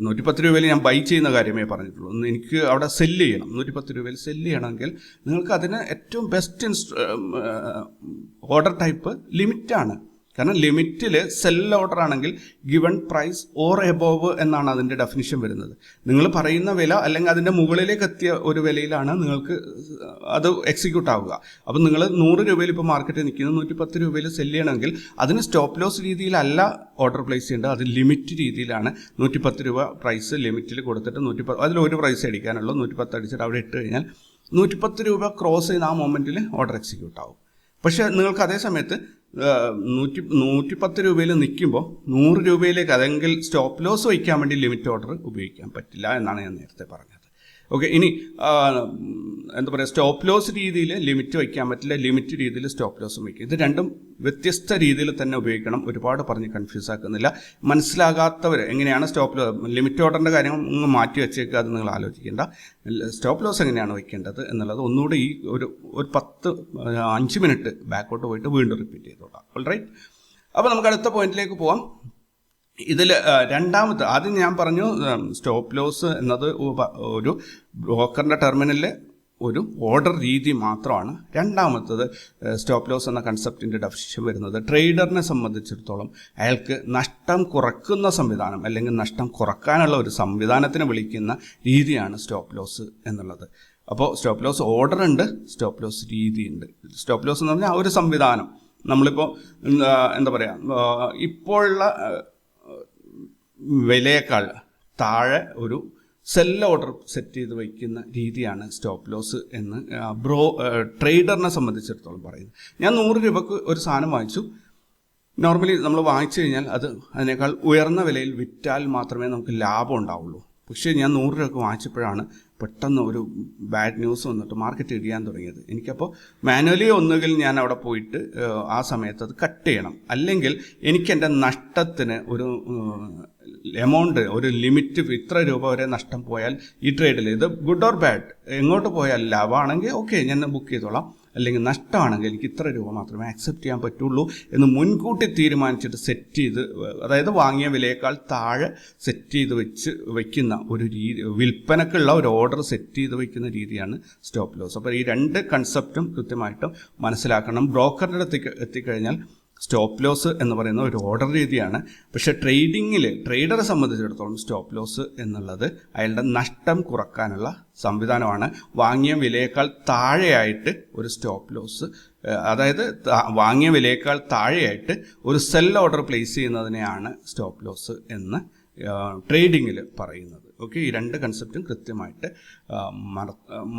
നൂറ്റിപ്പത്ത് രൂപയിൽ ഞാൻ ബൈ ചെയ്യുന്ന കാര്യമേ പറഞ്ഞിട്ടുള്ളൂ. എനിക്ക് അവിടെ സെല്ല് ചെയ്യണം. നൂറ്റിപ്പത്ത് രൂപയിൽ സെല്ല് ചെയ്യണമെങ്കിൽ നിങ്ങൾക്ക് അതിന് ഏറ്റവും ബെസ്റ്റ് ഇൻസ്ട്ര ഓർഡർ ടൈപ്പ് ലിമിറ്റാണ് കാരണം ലിമിറ്റിൽ സെൽ ഓർഡർ ആണെങ്കിൽ ഗിവൺ പ്രൈസ് ഓർ എബോവ് എന്നാണ് അതിന്റെ ഡെഫിനിഷൻ വരുന്നത്. നിങ്ങൾ പറയുന്ന വില അല്ലെങ്കിൽ അതിന്റെ മുകളിലേക്ക് എത്തിയ ഒരു വിലയിലാണ് നിങ്ങൾക്ക് അത് എക്സിക്യൂട്ട് ആവുക. അപ്പം നിങ്ങൾ നൂറ് രൂപയിൽ ഇപ്പോൾ മാർക്കറ്റിൽ നിൽക്കുന്നത് നൂറ്റി പത്ത് രൂപയിൽ സെൽ ചെയ്യണമെങ്കിൽ അതിന് സ്റ്റോപ്പ് ലോസ് രീതിയിലല്ല ഓർഡർ പ്ലേസ് ചെയ്യേണ്ടത്. അത് ലിമിറ്റ് രീതിയിലാണ്. നൂറ്റി പത്ത് രൂപ പ്രൈസ് ലിമിറ്റിൽ കൊടുത്തിട്ട് നൂറ്റി പത്ത് അതിൽ ഒരു പ്രൈസ് അടിക്കാനുള്ളൂ. നൂറ്റി പത്ത് അടിച്ചിട്ട് അവിടെ ഇട്ട് കഴിഞ്ഞാൽ നൂറ്റിപ്പത്ത് രൂപ ക്രോസ് ചെയ്യുന്ന ആ മൊമെന്റിൽ ഓർഡർ എക്സിക്യൂട്ട് ആവും. പക്ഷേ നിങ്ങൾക്ക് അതേ സമയത്ത് നൂറ്റി നൂറ്റി പത്ത് രൂപയിൽ നിൽക്കുമ്പോൾ നൂറ് രൂപയിലേക്ക് അതെങ്കിൽ സ്റ്റോപ്പ് ലോസ് വയ്ക്കാൻ വേണ്ടി ലിമിറ്റ് ഓർഡർ ഉപയോഗിക്കാൻ പറ്റില്ല എന്നാണ് ഞാൻ നേരത്തെ പറഞ്ഞത്. ഓക്കെ ഇനി എന്താ പറയുക സ്റ്റോപ്പ് ലോസ് രീതിയിൽ ലിമിറ്റ് വയ്ക്കാൻ പറ്റില്ല ലിമിറ്റ് രീതിയിൽ സ്റ്റോപ്പ് ലോസും വയ്ക്കുക. ഇത് രണ്ടും വ്യത്യസ്ത രീതിയിൽ തന്നെ ഉപയോഗിക്കണം. ഒരുപാട് പറഞ്ഞ് കൺഫ്യൂസ് ആക്കുന്നില്ല. മനസ്സിലാകാത്തവർ എങ്ങനെയാണ് സ്റ്റോപ്പ് ലോസ് ലിമിറ്റ് ഓർഡറിന്റെ കാര്യം ഒന്ന് മാറ്റി വെച്ചേക്കുക അത് നിങ്ങൾ ആലോചിക്കേണ്ട. സ്റ്റോപ്പ് ലോസ് എങ്ങനെയാണ് വയ്ക്കേണ്ടത് എന്നുള്ളത് ഒന്നുകൂടി ഈ ഒരു ഒരു പത്ത് അഞ്ച് മിനിറ്റ് ബാക്കോട്ട് പോയിട്ട് വീണ്ടും റിപ്പീറ്റ് ചെയ്തോളാം. ഓൾ റൈറ്റ് അപ്പോൾ നമുക്ക് അടുത്ത പോയിന്റിലേക്ക് പോവാം. ഇതിൽ രണ്ടാമത്തെ ആദ്യം ഞാൻ പറഞ്ഞു സ്റ്റോപ്പ് ലോസ് എന്നത് ഒരു ബ്രോക്കറിന്റെ ടെർമിനലിൽ ഒരു ഓർഡർ രീതി മാത്രമാണ്. രണ്ടാമത്തത് സ്റ്റോപ്പ് ലോസ് എന്ന കൺസെപ്റ്റിന്റെ ഡെഫിഷൻ വരുന്നത് ട്രേഡറിനെ സംബന്ധിച്ചിടത്തോളം അയാൾക്ക് നഷ്ടം കുറക്കുന്ന സംവിധാനം അല്ലെങ്കിൽ നഷ്ടം കുറക്കാനുള്ള ഒരു സംവിധാനത്തിന് വിളിക്കുന്ന രീതിയാണ് സ്റ്റോപ്പ് ലോസ് എന്നുള്ളത്. അപ്പോൾ സ്റ്റോപ്പ് ലോസ് ഓർഡർ ഉണ്ട് സ്റ്റോപ്പ് ലോസ് രീതിയുണ്ട് സ്റ്റോപ്പ് ലോസ് എന്ന് പറഞ്ഞാൽ ആ ഒരു സംവിധാനം. നമ്മളിപ്പോൾ എന്താ പറയുക ഇപ്പോഴുള്ള വിലയേക്കാൾ താഴെ ഒരു സെൽ ഓർഡർ സെറ്റ് ചെയ്ത് വയ്ക്കുന്ന രീതിയാണ് സ്റ്റോപ്പ് ലോസ് എന്ന് ബ്രോ ട്രേഡറിനെ സംബന്ധിച്ചിടത്തോളം പറയുന്നത്. ഞാൻ നൂറ് രൂപക്ക് ഒരു സാധനം വാങ്ങിച്ചു. നോർമലി നമ്മൾ വാങ്ങിച്ചു കഴിഞ്ഞാൽ അത് അതിനേക്കാൾ ഉയർന്ന വിലയിൽ വിറ്റാൽ മാത്രമേ നമുക്ക് ലാഭം ഉണ്ടാവുള്ളൂ. പക്ഷേ ഞാൻ നൂറ് രൂപക്ക് വാങ്ങിച്ചപ്പോഴാണ് പെട്ടെന്ന് ഒരു ബാഡ് ന്യൂസ് വന്നിട്ട് മാർക്കറ്റ് ഇടിയാൻ തുടങ്ങിയത്. എനിക്കപ്പോൾ മാനുവലി ഒന്നുകിൽ ഞാൻ അവിടെ പോയിട്ട് ആ സമയത്ത് അത് കട്ട് ചെയ്യണം. അല്ലെങ്കിൽ എനിക്ക് എന്റെ നഷ്ടത്തിന് ഒരു എമൗണ്ട് ഒരു ലിമിറ്റ് ഇത്ര രൂപ വരെ നഷ്ടം പോയാൽ ഈ ട്രേഡിൽ ഇത് ഗുഡ് ഓർ ബാഡ് എങ്ങോട്ട് പോയാൽ ലാഭമാണെങ്കിൽ ഓക്കെ ഞാൻ ബുക്ക് ചെയ്തോളാം. അല്ലെങ്കിൽ നഷ്ടമാണെങ്കിൽ എനിക്ക് ഇത്ര രൂപ മാത്രമേ അക്സെപ്റ്റ് ചെയ്യാൻ പറ്റുള്ളൂ എന്ന് മുൻകൂട്ടി തീരുമാനിച്ചിട്ട് സെറ്റ് ചെയ്ത് അതായത് വാങ്ങിയ വിലയേക്കാൾ താഴെ സെറ്റ് ചെയ്ത് വെച്ച് വയ്ക്കുന്ന ഒരു രീതി വിൽപ്പനക്കുള്ള ഒരു ഓർഡർ സെറ്റ് ചെയ്ത് വയ്ക്കുന്ന രീതിയാണ് സ്റ്റോപ്പ് ലോസ് അപ്പോൾ ഈ രണ്ട് കൺസെപ്റ്റും കൃത്യമായിട്ടും മനസ്സിലാക്കണം. ബ്രോക്കറിന്റെ അടുത്ത് എത്തിക്കഴിഞ്ഞാൽ സ്റ്റോപ്പ് ലോസ് എന്ന് പറയുന്ന ഒരു ഓർഡർ രീതിയാണ്. പക്ഷേ ട്രേഡിങ്ങിൽ ട്രേഡറെ സംബന്ധിച്ചിടത്തോളം സ്റ്റോപ്പ് ലോസ് എന്നുള്ളത് അയാളുടെ നഷ്ടം കുറക്കാനുള്ള സംവിധാനമാണ്. വാങ്ങിയ വിലയേക്കാൾ താഴെയായിട്ട് ഒരു സ്റ്റോപ്പ് ലോസ് അതായത് വാങ്ങിയ വിലയേക്കാൾ താഴെയായിട്ട് ഒരു സെൽ ഓർഡർ പ്ലേസ് ചെയ്യുന്നതിനെയാണ് സ്റ്റോപ്പ് ലോസ് എന്ന് ട്രേഡിങ്ങിൽ പറയുന്നത്. ഓക്കെ ഈ രണ്ട് കൺസെപ്റ്റും കൃത്യമായിട്ട് മറ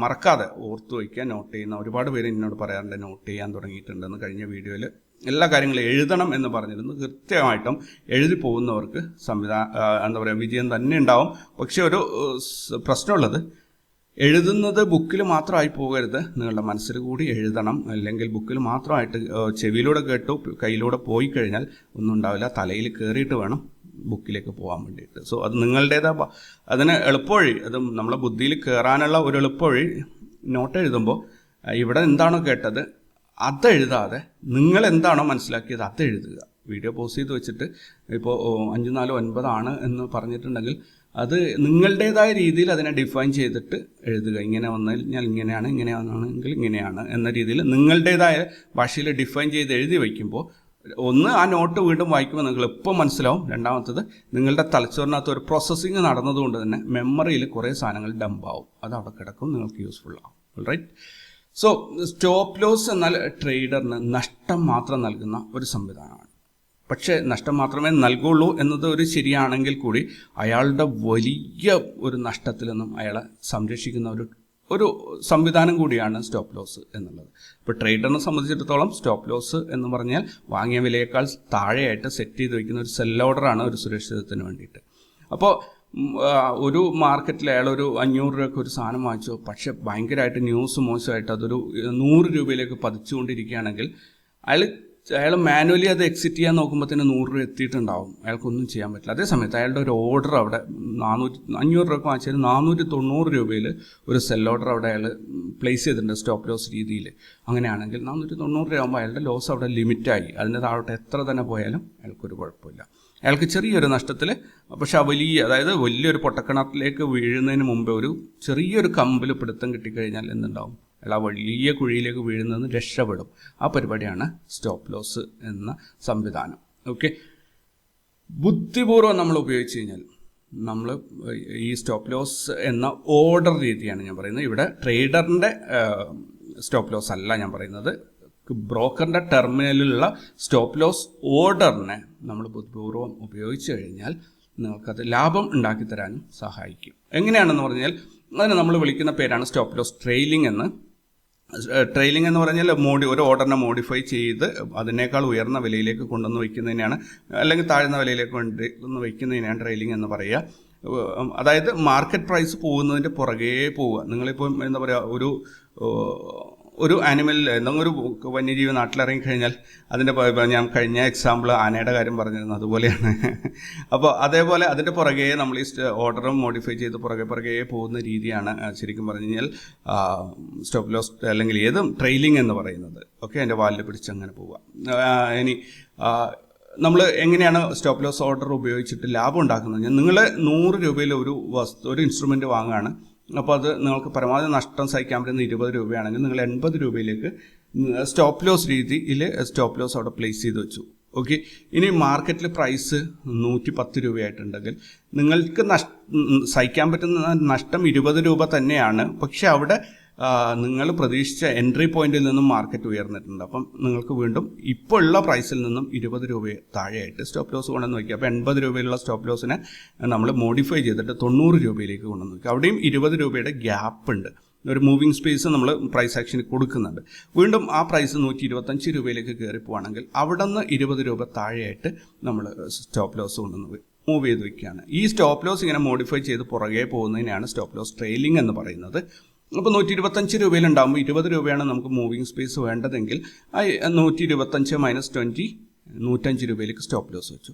മറക്കാതെ ഓർത്തു വയ്ക്കാൻ നോട്ട് ചെയ്യുന്ന ഒരുപാട് പേര് എന്നോട് പറയാറുണ്ട് നോട്ട് ചെയ്യാൻ തുടങ്ങിയിട്ടുണ്ടെന്ന് കഴിഞ്ഞ വീഡിയോയിൽ എല്ലാ കാര്യങ്ങളും എഴുതണം എന്ന് പറഞ്ഞിരുന്നു. കൃത്യമായിട്ടും എഴുതി പോകുന്നവർക്ക് സംവിധാ എന്താ പറയുക വിജയം തന്നെ ഉണ്ടാവും. പക്ഷേ ഒരു പ്രശ്നമുള്ളത് എഴുതുന്നത് ബുക്കിൽ മാത്രമായി പോകരുത്. നിങ്ങളുടെ മനസ്സിൽ കൂടി എഴുതണം. അല്ലെങ്കിൽ ബുക്കിൽ മാത്രമായിട്ട് ചെവിയിലൂടെ കേട്ടു കയ്യിലൂടെ പോയി കഴിഞ്ഞാൽ ഒന്നും ഉണ്ടാവില്ല. തലയിൽ കയറിയിട്ട് വേണം ബുക്കിലേക്ക് പോകാൻ വേണ്ടിയിട്ട്. സോ അത് നിങ്ങളുടേതാ അതിന് എളുപ്പവഴി അത് നമ്മളെ ബുദ്ധിയിൽ കയറാനുള്ള ഒരു എളുപ്പവഴി നോട്ട് എഴുതുമ്പോൾ ഇവിടെ എന്താണോ കേട്ടത് അതെഴുതാതെ നിങ്ങൾ എന്താണോ മനസ്സിലാക്കിയത് അത് എഴുതുക വീഡിയോ പോസ് ചെയ്ത് വെച്ചിട്ട് ഇപ്പോൾ അഞ്ച് നാല് ഒൻപതാണ് എന്ന് പറഞ്ഞിട്ടുണ്ടെങ്കിൽ അത് നിങ്ങളുടേതായ രീതിയിൽ അതിനെ ഡിഫൈൻ ചെയ്തിട്ട് എഴുതുക. ഇങ്ങനെ വന്നു കഴിഞ്ഞാൽ ഇങ്ങനെയാണ് ഇങ്ങനെ വന്നാണെങ്കിൽ ഇങ്ങനെയാണ് എന്ന രീതിയിൽ നിങ്ങളുടേതായ ഭാഷയിൽ ഡിഫൈൻ ചെയ്ത് എഴുതി വയ്ക്കുമ്പോൾ ഒന്ന് ആ നോട്ട് വീണ്ടും വായിക്കുമ്പോൾ നിങ്ങൾ എപ്പോൾ മനസ്സിലാവും. രണ്ടാമത്തത് നിങ്ങളുടെ തലച്ചോറിനകത്ത് ഒരു പ്രോസസ്സിങ് നടന്നതുകൊണ്ട് തന്നെ മെമ്മറിയിൽ കുറേ സാധനങ്ങൾ ഡംപാവും അത് അവിടെ കിടക്കും നിങ്ങൾക്ക് യൂസ്ഫുൾ ആവും. റൈറ്റ് സോ സ്റ്റോപ്പ് ലോസ് എന്നാൽ ട്രേഡറിന് നഷ്ടം മാത്രം നൽകുന്ന ഒരു സംവിധാനമാണ്. പക്ഷേ നഷ്ടം മാത്രമേ നൽകുള്ളൂ എന്നത് ഒരു ശരിയാണെങ്കിൽ കൂടി അയാളുടെ വലിയ ഒരു നഷ്ടത്തിൽ നിന്നും അയാളെ സംരക്ഷിക്കുന്ന ഒരു ഒരു സംവിധാനം കൂടിയാണ് സ്റ്റോപ്പ് ലോസ് എന്നുള്ളത്. ഇപ്പോൾ ട്രേഡറിനെ സംബന്ധിച്ചിടത്തോളം സ്റ്റോപ്പ് ലോസ് എന്ന് പറഞ്ഞാൽ വാങ്ങിയ വിലയേക്കാൾ താഴെയായിട്ട് സെറ്റ് ചെയ്ത് വയ്ക്കുന്ന ഒരു സെൽ ഓർഡറാണ് ഒരു സുരക്ഷിതത്തിന് വേണ്ടിയിട്ട്. അപ്പോൾ ഒരു മാർക്കറ്റിൽ അയാൾ ഒരു അഞ്ഞൂറ് രൂപയ്ക്ക് ഒരു സാധനം വാങ്ങിച്ചു. പക്ഷെ ഭയങ്കരമായിട്ട് ന്യൂസ് മോശമായിട്ട് അതൊരു നൂറ് രൂപയിലേക്ക് പതിച്ചുകൊണ്ടിരിക്കുകയാണെങ്കിൽ അയാൾ അയാൾ മാനുവലി അത് എക്സിറ്റ് ചെയ്യാൻ നോക്കുമ്പോൾ തന്നെ നൂറ് രൂപ എത്തിയിട്ടുണ്ടാവും. അയാൾക്കൊന്നും ചെയ്യാൻ പറ്റില്ല. അതേ സമയത്ത് അയാളുടെ ഒരു ഓർഡർ അവിടെ നാനൂറ്റി അഞ്ഞൂറ് രൂപ വാങ്ങിച്ചാൽ നാനൂറ്റി തൊണ്ണൂറ് രൂപയിൽ ഒരു സെൽ ഓർഡർ അവിടെ അയാൾ പ്ലേസ് ചെയ്തിട്ടുണ്ട് സ്റ്റോപ്പ് ലോസ് രീതിയിൽ. അങ്ങനെയാണെങ്കിൽ നാനൂറ്റി തൊണ്ണൂറ് രൂപ ആകുമ്പോൾ അയാളുടെ ലോസ് അവിടെ ലിമിറ്റായി അതിന്റെ താഴോട്ട് എത്ര തന്നെ പോയാലും അയാൾക്കൊരു കുഴപ്പമില്ല. അയാൾക്ക് ചെറിയൊരു നഷ്ടത്തിൽ പക്ഷെ ആ വലിയ അതായത് വലിയൊരു പൊട്ടക്കിണറ്റിലേക്ക് വീഴുന്നതിന് മുമ്പേ ഒരു ചെറിയൊരു കമ്പിൽ പിടുത്തം കിട്ടിക്കഴിഞ്ഞാൽ എന്തുണ്ടാവും? അയാൾ ആ വലിയ കുഴിയിലേക്ക് വീഴുന്നതിന് രക്ഷപ്പെടും. ആ പരിപാടിയാണ് സ്റ്റോപ്പ് ലോസ് എന്ന സംവിധാനം. ഓക്കെ? ബുദ്ധിപൂർവം നമ്മൾ ഉപയോഗിച്ച് കഴിഞ്ഞാൽ നമ്മൾ ഈ സ്റ്റോപ്പ് ലോസ് എന്ന ഓർഡർ രീതിയാണ് ഞാൻ പറയുന്നത്. ഇവിടെ ട്രേഡറിന്റെ സ്റ്റോപ്പ് ലോസ് അല്ല ഞാൻ പറയുന്നത്. ബ്രോക്കറിന്റെ ടെർമിനലിലുള്ള സ്റ്റോപ്പ് ലോസ് ഓർഡറിനെ നമ്മൾ ബുദ്ധിപൂർവം ഉപയോഗിച്ച് കഴിഞ്ഞാൽ നിങ്ങൾക്കത് ലാഭം ഉണ്ടാക്കി തരാനും സഹായിക്കും. എങ്ങനെയാണെന്ന് പറഞ്ഞാൽ അതിന് നമ്മൾ വിളിക്കുന്ന പേരാണ് സ്റ്റോപ്പ് ലോസ് ട്രെയിലിംഗ് എന്ന്. ട്രെയിലിംഗ് എന്ന് പറഞ്ഞാൽ മോഡി ഒരു ഓർഡറിനെ മോഡിഫൈ ചെയ്ത് അതിനേക്കാൾ ഉയർന്ന വിലയിലേക്ക് കൊണ്ടുവന്ന് വയ്ക്കുന്നതിനാണ് അല്ലെങ്കിൽ താഴ്ന്ന വിലയിലേക്ക് കൊണ്ടുവന്ന് വയ്ക്കുന്നതിനാണ് ട്രെയിലിംഗ് എന്ന് പറയുക. അതായത് മാർക്കറ്റ് പ്രൈസ് പോകുന്നതിന്റെ പുറകെ പോവുക. നിങ്ങളിപ്പോൾ എന്താ പറയുക ഒരു ഒരു ആനിമൽ എന്തെങ്കിലും ഒരു വന്യജീവി നാട്ടിലിറങ്ങി കഴിഞ്ഞാൽ അതിന്റെ ഞാൻ കഴിഞ്ഞ എക്സാമ്പിൾ ആനയുടെ കാര്യം പറഞ്ഞിരുന്നു. അതുപോലെയാണ്. അപ്പോൾ അതേപോലെ അതിന്റെ പുറകെ നമ്മൾ ഈ ഓർഡറും മോഡിഫൈ ചെയ്ത് പുറകെ പുറകെ പോകുന്ന രീതിയാണ് ശരിക്കും പറഞ്ഞു കഴിഞ്ഞാൽ സ്റ്റോപ്പ് ലോസ് അല്ലെങ്കിൽ ഏതും ട്രെയിലിംഗ് എന്ന് പറയുന്നത്. ഓക്കെ എന്റെ വാലിൽ പിടിച്ച് അങ്ങനെ പോവുക. ഇനി നമ്മൾ എങ്ങനെയാണ് സ്റ്റോപ്പ് ലോസ് ഓർഡർ ഉപയോഗിച്ചിട്ട് ലാഭം ഉണ്ടാക്കുന്നത്? നിങ്ങൾ നൂറ് രൂപയിൽ ഒരു വസ്തു ഒരു ഇൻസ്ട്രുമെന്റ് വാങ്ങുകയാണ്. അപ്പോൾ അത് നിങ്ങൾക്ക് പരമാവധി നഷ്ടം സഹിക്കാൻ പറ്റുന്ന ഇരുപത് രൂപയാണെങ്കിൽ നിങ്ങൾ എൺപത് രൂപയിലേക്ക് സ്റ്റോപ്പ് ലോസ് രീതിയിൽ സ്റ്റോപ്പ് ലോസ് അവിടെ പ്ലേസ് ചെയ്ത് വെച്ചു. ഓക്കെ ഇനി മാർക്കറ്റിൽ പ്രൈസ് നൂറ്റി പത്ത് രൂപയായിട്ടുണ്ടെങ്കിൽ നിങ്ങൾക്ക് നഷ്ട സഹിക്കാൻ പറ്റുന്ന നഷ്ടം ഇരുപത് രൂപ തന്നെയാണ്. പക്ഷെ അവിടെ നിങ്ങൾ പ്രതീക്ഷിച്ച എൻട്രി പോയിന്റിൽ നിന്നും മാർക്കറ്റ് ഉയർന്നിട്ടുണ്ട്. അപ്പം നിങ്ങൾക്ക് വീണ്ടും ഇപ്പോൾ ഉള്ള പ്രൈസിൽ നിന്നും ഇരുപത് രൂപ താഴെയായിട്ട് സ്റ്റോപ്പ് ലോസ് കൊണ്ടുവന്ന് വയ്ക്കുക. അപ്പോൾ എൺപത് രൂപയിലുള്ള സ്റ്റോപ്പ് ലോസിനെ നമ്മൾ മോഡിഫൈ ചെയ്തിട്ട് തൊണ്ണൂറ് രൂപയിലേക്ക് കൊണ്ടുവന്ന് വയ്ക്കുക. അവിടെയും ഇരുപത് രൂപയുടെ ഗ്യാപ്പ് ഉണ്ട്. ഒരു മൂവിങ് സ്പേസ് നമ്മൾ പ്രൈസ് ആക്ഷന് കൊടുക്കുന്നുണ്ട്. വീണ്ടും ആ പ്രൈസ് നൂറ്റി ഇരുപത്തഞ്ച് രൂപയിലേക്ക് കയറി പോവാണെങ്കിൽ അവിടെ നിന്ന് ഇരുപത് രൂപ താഴെയായിട്ട് നമ്മൾ സ്റ്റോപ്പ് ലോസ് കൊണ്ടുവന്ന് മൂവ് ചെയ്ത് വയ്ക്കുകയാണ്. ഈ സ്റ്റോപ്പ് ലോസ് ഇങ്ങനെ മോഡിഫൈ ചെയ്ത് പുറകെ പോകുന്നതിനാണ് സ്റ്റോപ്പ് ലോസ് ട്രെയിലിംഗ് എന്ന് പറയുന്നത്. അപ്പോൾ നൂറ്റി ഇരുപത്തഞ്ച് രൂപയിലുണ്ടാകുമ്പോൾ ഇരുപത് രൂപയാണ് നമുക്ക് മൂവിങ് സ്പേസ് വേണ്ടതെങ്കിൽ നൂറ്റി ഇരുപത്തഞ്ച് മൈനസ് ട്വന്റി നൂറ്റഞ്ച് രൂപയിലേക്ക് സ്റ്റോപ്പ് ലോസ് വെച്ചു.